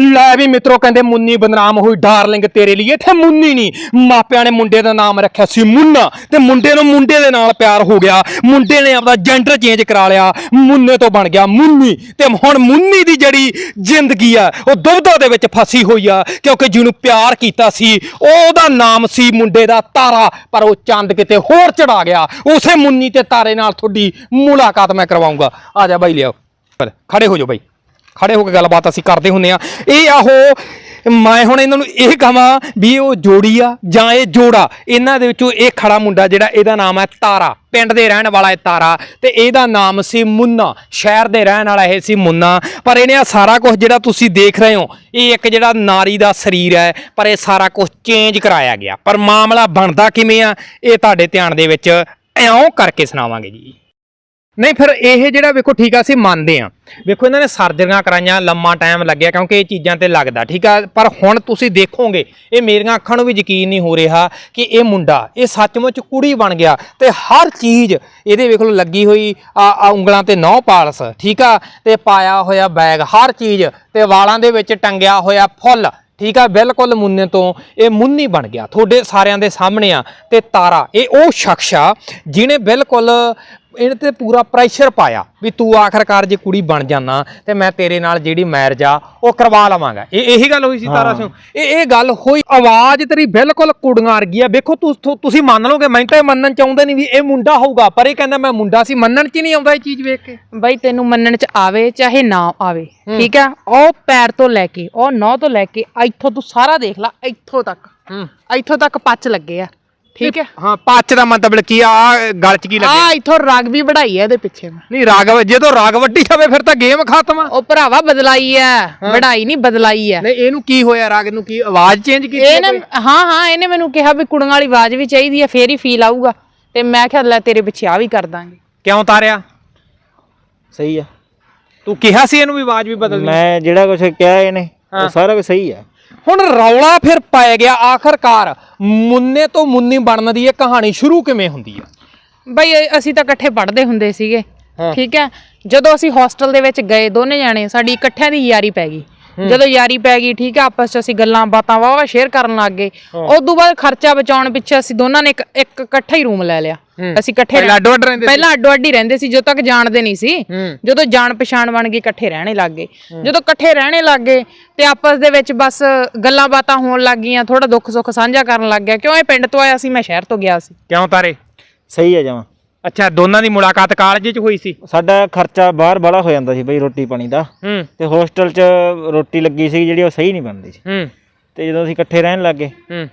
ਲੈ ਵੀ ਮਿੱਤਰੋ, ਕਹਿੰਦੇ ਮੁੰਨੀ ਬਦਨਾਮ ਹੋਈ, ਡਾਰਲਿੰਗ ਤੇਰੇ ਲਈ। ਇੱਥੇ ਮੁੰਨੀ ਨਹੀਂ। ਮਾਪਿਆਂ ਨੇ ਮੁੰਡੇ ਦਾ ਨਾਮ ਰੱਖਿਆ ਸੀ ਮੁੰਨਾ। ਤੇ ਮੁੰਡੇ ਨੂੰ ਮੁੰਡੇ ਦੇ ਨਾਲ ਪਿਆਰ ਹੋ ਗਿਆ। ਮੁੰਡੇ ਨੇ ਆਪਦਾ ਜੈਂਡਰ ਚੇਂਜ ਕਰਾ ਲਿਆ। ਮੁੰਨੇ ਤੋਂ ਬਣ ਗਿਆ ਮੁੰਨੀ। ਤੇ ਹੁਣ ਮੁੰਨੀ ਦੀ ਜਿਹੜੀ ਜ਼ਿੰਦਗੀ ਆ, ਉਹ ਦੁਬਦਾ ਦੇ ਵਿੱਚ ਫਸੀ ਹੋਈ ਆ, ਕਿਉਂਕਿ ਜਿਹਨੂੰ ਪਿਆਰ ਕੀਤਾ ਸੀ, ਉਹਦਾ ਨਾਮ ਸੀ ਮੁੰਡੇ ਦਾ ਤਾਰਾ। ਪਰ ਉਹ ਚੰਦ ਕਿਤੇ ਹੋਰ ਚੜਾ ਗਿਆ। ਉਸੇ ਮੁੰਨੀ ਤੇ ਤਾਰੇ ਨਾਲ ਤੁਹਾਡੀ ਮੁਲਾਕਾਤ ਮੈਂ ਕਰਵਾਉਂਗਾ। ਆ ਜਾ ਬਾਈ, ਲਿਆਓ। ਖੜੇ ਹੋ ਜਾਓ ਬਾਈ। ਖੜੇ ਹੋ ਕੇ ਗੱਲਬਾਤ ਅਸੀਂ ਕਰਦੇ ਹੁੰਨੇ ਆ ਇਹ ਆਹੋ, ਮੈਂ ਹੁਣ ਇਹਨਾਂ ਨੂੰ ਇਹ ਕਹਾਂ ਵੀ ਉਹ ਜੋੜੀ ਆ ਜਾਂ ਇਹ ਜੋੜਾ। ਇਹਨਾਂ ਦੇ ਵਿੱਚੋਂ ਇਹ ਖੜਾ ਮੁੰਡਾ ਜਿਹੜਾ, ਇਹਦਾ ਨਾਮ ਹੈ ਤਾਰਾ। ਪਿੰਡ ਦੇ ਰਹਿਣ ਵਾਲਾ ਹੈ ਤਾਰਾ। ਤੇ ਇਹਦਾ ਨਾਮ ਸੀ ਮੁੰਨਾ। ਸ਼ਹਿਰ ਦੇ ਰਹਿਣ ਵਾਲਾ ਇਹ ਸੀ ਮੁੰਨਾ। ਪਰ ਇਹਨੇ ਆ ਸਾਰਾ ਕੁਝ ਜਿਹੜਾ ਤੁਸੀਂ ਦੇਖ ਰਹੇ ਹੋ, ਇਹ ਇੱਕ ਜਿਹੜਾ ਨਾਰੀ ਦਾ ਸਰੀਰ ਹੈ, ਪਰ ਇਹ ਸਾਰਾ ਕੁਝ ਚੇਂਜ ਕਰਾਇਆ ਗਿਆ। ਪਰ ਮਾਮਲਾ ਬਣਦਾ ਕਿਵੇਂ ਆ, ਇਹ ਤੁਹਾਡੇ ਧਿਆਨ ਦੇ ਵਿੱਚ ਐਉਂ ਕਰਕੇ ਸੁਣਾਵਾਂਗੇ ਜੀ। ਨਹੀਂ, ਫਿਰ ਇਹ ਜਿਹੜਾ ਵੇਖੋ, ਠੀਕ ਆ, ਅਸੀਂ ਮੰਨਦੇ ਆ। ਵੇਖੋ, ਇਹਨਾਂ ਨੇ ਸਰਜਰੀਆਂ ਕਰਾਈਆਂ, ਲੰਮਾ ਟਾਈਮ ਲੱਗਿਆ, ਕਿਉਂਕਿ ਇਹ ਚੀਜ਼ਾਂ ਤੇ ਲੱਗਦਾ, ਠੀਕ ਆ? ਪਰ ਹੁਣ ਤੁਸੀਂ ਦੇਖੋਗੇ, ਇਹ ਮੇਰੀਆਂ ਅੱਖਾਂ ਨੂੰ ਵੀ ਯਕੀਨ ਨਹੀਂ ਹੋ ਰਿਹਾ ਕਿ ਇਹ ਮੁੰਡਾ, ਇਹ ਸੱਚਮੁੱਚ ਕੁੜੀ ਬਣ ਗਿਆ ਤੇ ਹਰ ਚੀਜ਼ ਇਹਦੇ ਵੇਖ ਲਓ, ਲੱਗੀ ਹੋਈ ਆ ਉਂਗਲਾਂ ਤੇ ਨੌ ਪਾਲਸ, ਠੀਕ ਆ? ਤੇ ਪਾਇਆ ਹੋਇਆ ਬੈਗ, ਹਰ ਚੀਜ਼ ਤੇ ਵਾਲਾਂ ਦੇ ਵਿੱਚ ਟੰਗਿਆ ਹੋਇਆ ਫੁੱਲ, ਠੀਕ ਆ? ਬਿਲਕੁਲ ਮੁੰਨੇ ਤੋਂ ਇਹ ਮੁੰਨੀ ਬਣ ਗਿਆ। ਤੁਹਾਡੇ ਸਾਰਿਆਂ ਦੇ ਸਾਹਮਣੇ ਆ, ਤੇ ਤਾਰਾ, ਇਹ ਉਹ ਸ਼ਖਸ ਆ, ਜਿਹਨੇ ਬਿਲਕੁਲ ਇਹਨੇ ਤੇ ਪੂਰਾ ਪ੍ਰੈਸ਼ਰ ਪਾਇਆ ਵੀ ਤੂੰ ਆਖਰਕਾਰ ਜੇ ਕੁੜੀ ਬਣ ਜਾਣਾ ਤੇ ਮੈਂ ਤੇਰੇ ਨਾਲ ਜਿਹੜੀ ਮੈਰਿਜ ਆ ਉਹ ਕਰਵਾ ਲਵਾਂਗਾ। ਇਹ ਇਹੀ ਗੱਲ ਹੋਈ ਸੀ ਤਾਰਾ ਸਿੰਘ। ਇਹ ਇਹ ਗੱਲ ਹੋਈ ਆਵਾਜ਼ ਤੇਰੀ ਬਿਲਕੁਲ ਕੁੜੀਆਂ ਵਰਗੀ ਆ। ਵੇਖੋ ਤੁਸ- ਤੁ- ਤੁਸੀਂ ਮੰਨ ਲਓਗੇ ਮੈਂ ਤਾਂ ਇਹ ਮੰਨਣ ਚਾਹੁੰਦੇ ਨਹੀਂ ਵੀ ਇਹ ਮੁੰਡਾ ਹੋਊਗਾ ਪਰ ਇਹ ਕਹਿੰਦਾ ਮੈਂ ਮੁੰਡਾ ਸੀ। ਮੰਨਣ ਚ ਨਹੀਂ ਆਉਂਦਾ ਇਹ ਚੀਜ਼ ਵੇਖ ਕੇ। ਬਈ ਤੈਨੂੰ ਮੰਨਣ ਚ ਆਵੇ ਚਾਹੇ ਨਾ ਆਵੇ ਠੀਕ ਹੈ ਉਹ ਪੈਰ ਤੋਂ ਲੈ ਕੇ ਉਹ ਨੌ ਤੋਂ ਲੈ ਕੇ ਇੱਥੋਂ ਤੂੰ ਸਾਰਾ ਦੇਖ ਲੈ ਇੱਥੋਂ ਤੱਕ। ਹੂੰ। ਇੱਥੋਂ ਤੱਕ ਪੱਚ ਲੱਗੇ ਆ। ਠੀਕ ਹੈ। ਹਾਂ ਪੱਚ ਦਾ ਮਤਲਬ ਕੀ ਆ ਆਹ ਗਲ ਚ ਕੀ ਲੱਗਿਆ ਆ ਇੱਥੋਂ ਰਗ ਵੀ ਵਧਾਈ ਆ ਇਹਦੇ ਪਿੱਛੇ। ਮੈਂ ਨਹੀਂ ਰਾਗ ਜਦੋਂ ਰਾਗ ਵੱਡੀ ਜਾਵੇ ਫਿਰ ਤਾਂ ਗੇਮ ਖਤਮ ਆ। ਉਹ ਭਰਾਵਾ ਬਦਲਾਈ ਆ ਵਢਾਈ ਨਹੀਂ ਬਦਲਾਈ ਆ। ਨਹੀਂ ਇਹਨੂੰ ਕੀ ਹੋਇਆ ਰਾਗ ਨੂੰ? ਕੀ ਆਵਾਜ਼ ਚੇਂਜ ਕੀਤੀ ਇਹਨੇ ਹਾਂ ਹਾਂ ਇਹਨੇ ਮੈਨੂੰ ਕਿਹਾ ਵੀ ਕੁੜੀਆਂ ਵਾਲੀ ਆਵਾਜ਼ ਵੀ ਚਾਹੀਦੀ ਆ ਫੇਰ ਹੀ ਫੀਲ ਆਊਗਾ। ਤੇ ਮੈਂ ਕਿਹਾ ਲੈ ਤੇਰੇ ਪਿੱਛੇ ਆ ਵੀ ਕਰ ਦਾਂਗੇ। ਕਿਉਂ ਤਾਰਿਆ? ਸਹੀ ਆ। ਤੂੰ ਕਿਹਾ ਸੀ ਇਹਨੂੰ ਵੀ ਆਵਾਜ਼ ਵੀ ਬਦਲ ਮੈਂ ਜਿਹੜਾ ਕੁਝ ਕਿਹਾ ਇਹਨੇ ਉਹ ਸਾਰਾ ਕੁਝ ਸਹੀ ਆ। ਹੁਣ ਰੌਲਾ ਫਿਰ ਪੈ ਗਿਆ ਆਖਰਕਾਰ। ਮੁੰਨੇ ਤੋਂ ਮੁੰਨੀ ਬਣਨ ਦੀ ਇਹ ਕਹਾਣੀ ਸ਼ੁਰੂ ਕਿਵੇਂ ਹੁੰਦੀ ਆ? ਬਈ ਇਹ- ਅਸੀਂ ਤਾਂ ਇਕੱਠੇ ਪੜ੍ਹਦੇ ਹੁੰਦੇ ਸੀਗੇ। ਹਾਂ। ਠੀਕ ਹੈ? ਜਦੋਂ ਅਸੀਂ ਹੋਸਟਲ ਦੇ ਵਿੱਚ ਗਏ ਦੋਨੇ ਜਾਣੇ ਸਾਡੀ ਇਕੱਠਿਆਂ ਦੀ ਯਾਰੀ ਪੈ ਗਈ। ਜਦੋਂ ਯਾਰੀ ਪੈ ਗਈ ਠੀਕ ਹੈ ਆਪਸ ਚ ਅਸੀਂ ਗੱਲਾਂ ਬਾਤਾਂ ਵਾਵਾ ਸ਼ੇਅਰ ਕਰਨ ਲੱਗ ਗਏ। ਉਸ ਤੋਂ ਬਾਅਦ ਖਰਚਾ ਬਚਾਉਣ ਪਿੱਛੇ ਅਸੀਂ ਦੋਨਾਂ ਨੇ ਇੱਕ ਇੱਕ ਇਕੱਠਾ ਹੀ ਰੂਮ ਲੈ ਲਿਆ। ਅਸੀਂ ਇਕੱਠੇ ਪਹਿਲਾਂ ਅੱਡੋ ਅੱਡ ਰਹਿੰਦੇ ਸੀ? ਪਹਿਲਾਂ ਅੱਡੋ ਅੱਡ ਹੀ ਰਹਿੰਦੇ ਸੀ ਜਦੋਂ ਤੱਕ ਜਾਣਦੇ ਨਹੀਂ ਸੀ। ਹੂੰ। ਜਦੋਂ ਜਾਣ ਪਛਾਣ ਬਣ ਗਈ ਇਕੱਠੇ ਰਹਿਣੇ ਲੱਗ ਗਏ। ਜਦੋਂ ਇਕੱਠੇ ਰਹਿਣੇ ਲੱਗ ਗਏ ਤੇ ਆਪਸ ਦੇ ਵਿੱਚ ਬਸ ਗੱਲਾਂ ਬਾਤਾਂ ਹੋਣ ਲੱਗ ਗਈਆਂ ਥੋੜਾ ਦੁੱਖ ਸੁੱਖ ਸਾਂਝਾ ਕਰਨ ਲੱਗ ਗਿਆ। ਕਿਉਂ ਇਹ ਪਿੰਡ ਤੋਂ ਆਇਆ ਸੀ? ਮੈਂ ਸ਼ਹਿਰ ਤੋਂ ਗਿਆ ਸੀ। ਕਿਉਂ ਤਾਰੇ? ਸਹੀ ਆ ਜਮਾ। ਅੱਛਾ ਦੋਨਾਂ ਦੀ ਮੁਲਾਕਾਤ ਕਾਲਜ 'ਚ ਹੋਈ ਸੀ? ਸਾਡਾ ਖਰਚਾ ਬਾਹਰ ਬੜਾ ਹੋ ਜਾਂਦਾ ਸੀ ਬਈ ਰੋਟੀ ਪਾਣੀ ਦਾ। ਹੂੰ। ਤੇ ਹੋਸਟਲ 'ਚ ਰੋਟੀ ਲੱਗੀ ਸੀ ਜਿਹੜੀ ਉਹ ਸਹੀ ਨਹੀਂ ਬਣਦੀ ਸੀ। ਹੂੰ। ਤੇ ਜਦੋਂ ਅਸੀਂ ਇਕੱਠੇ ਰਹਿਣ ਲੱਗੇ ਹੂੰ।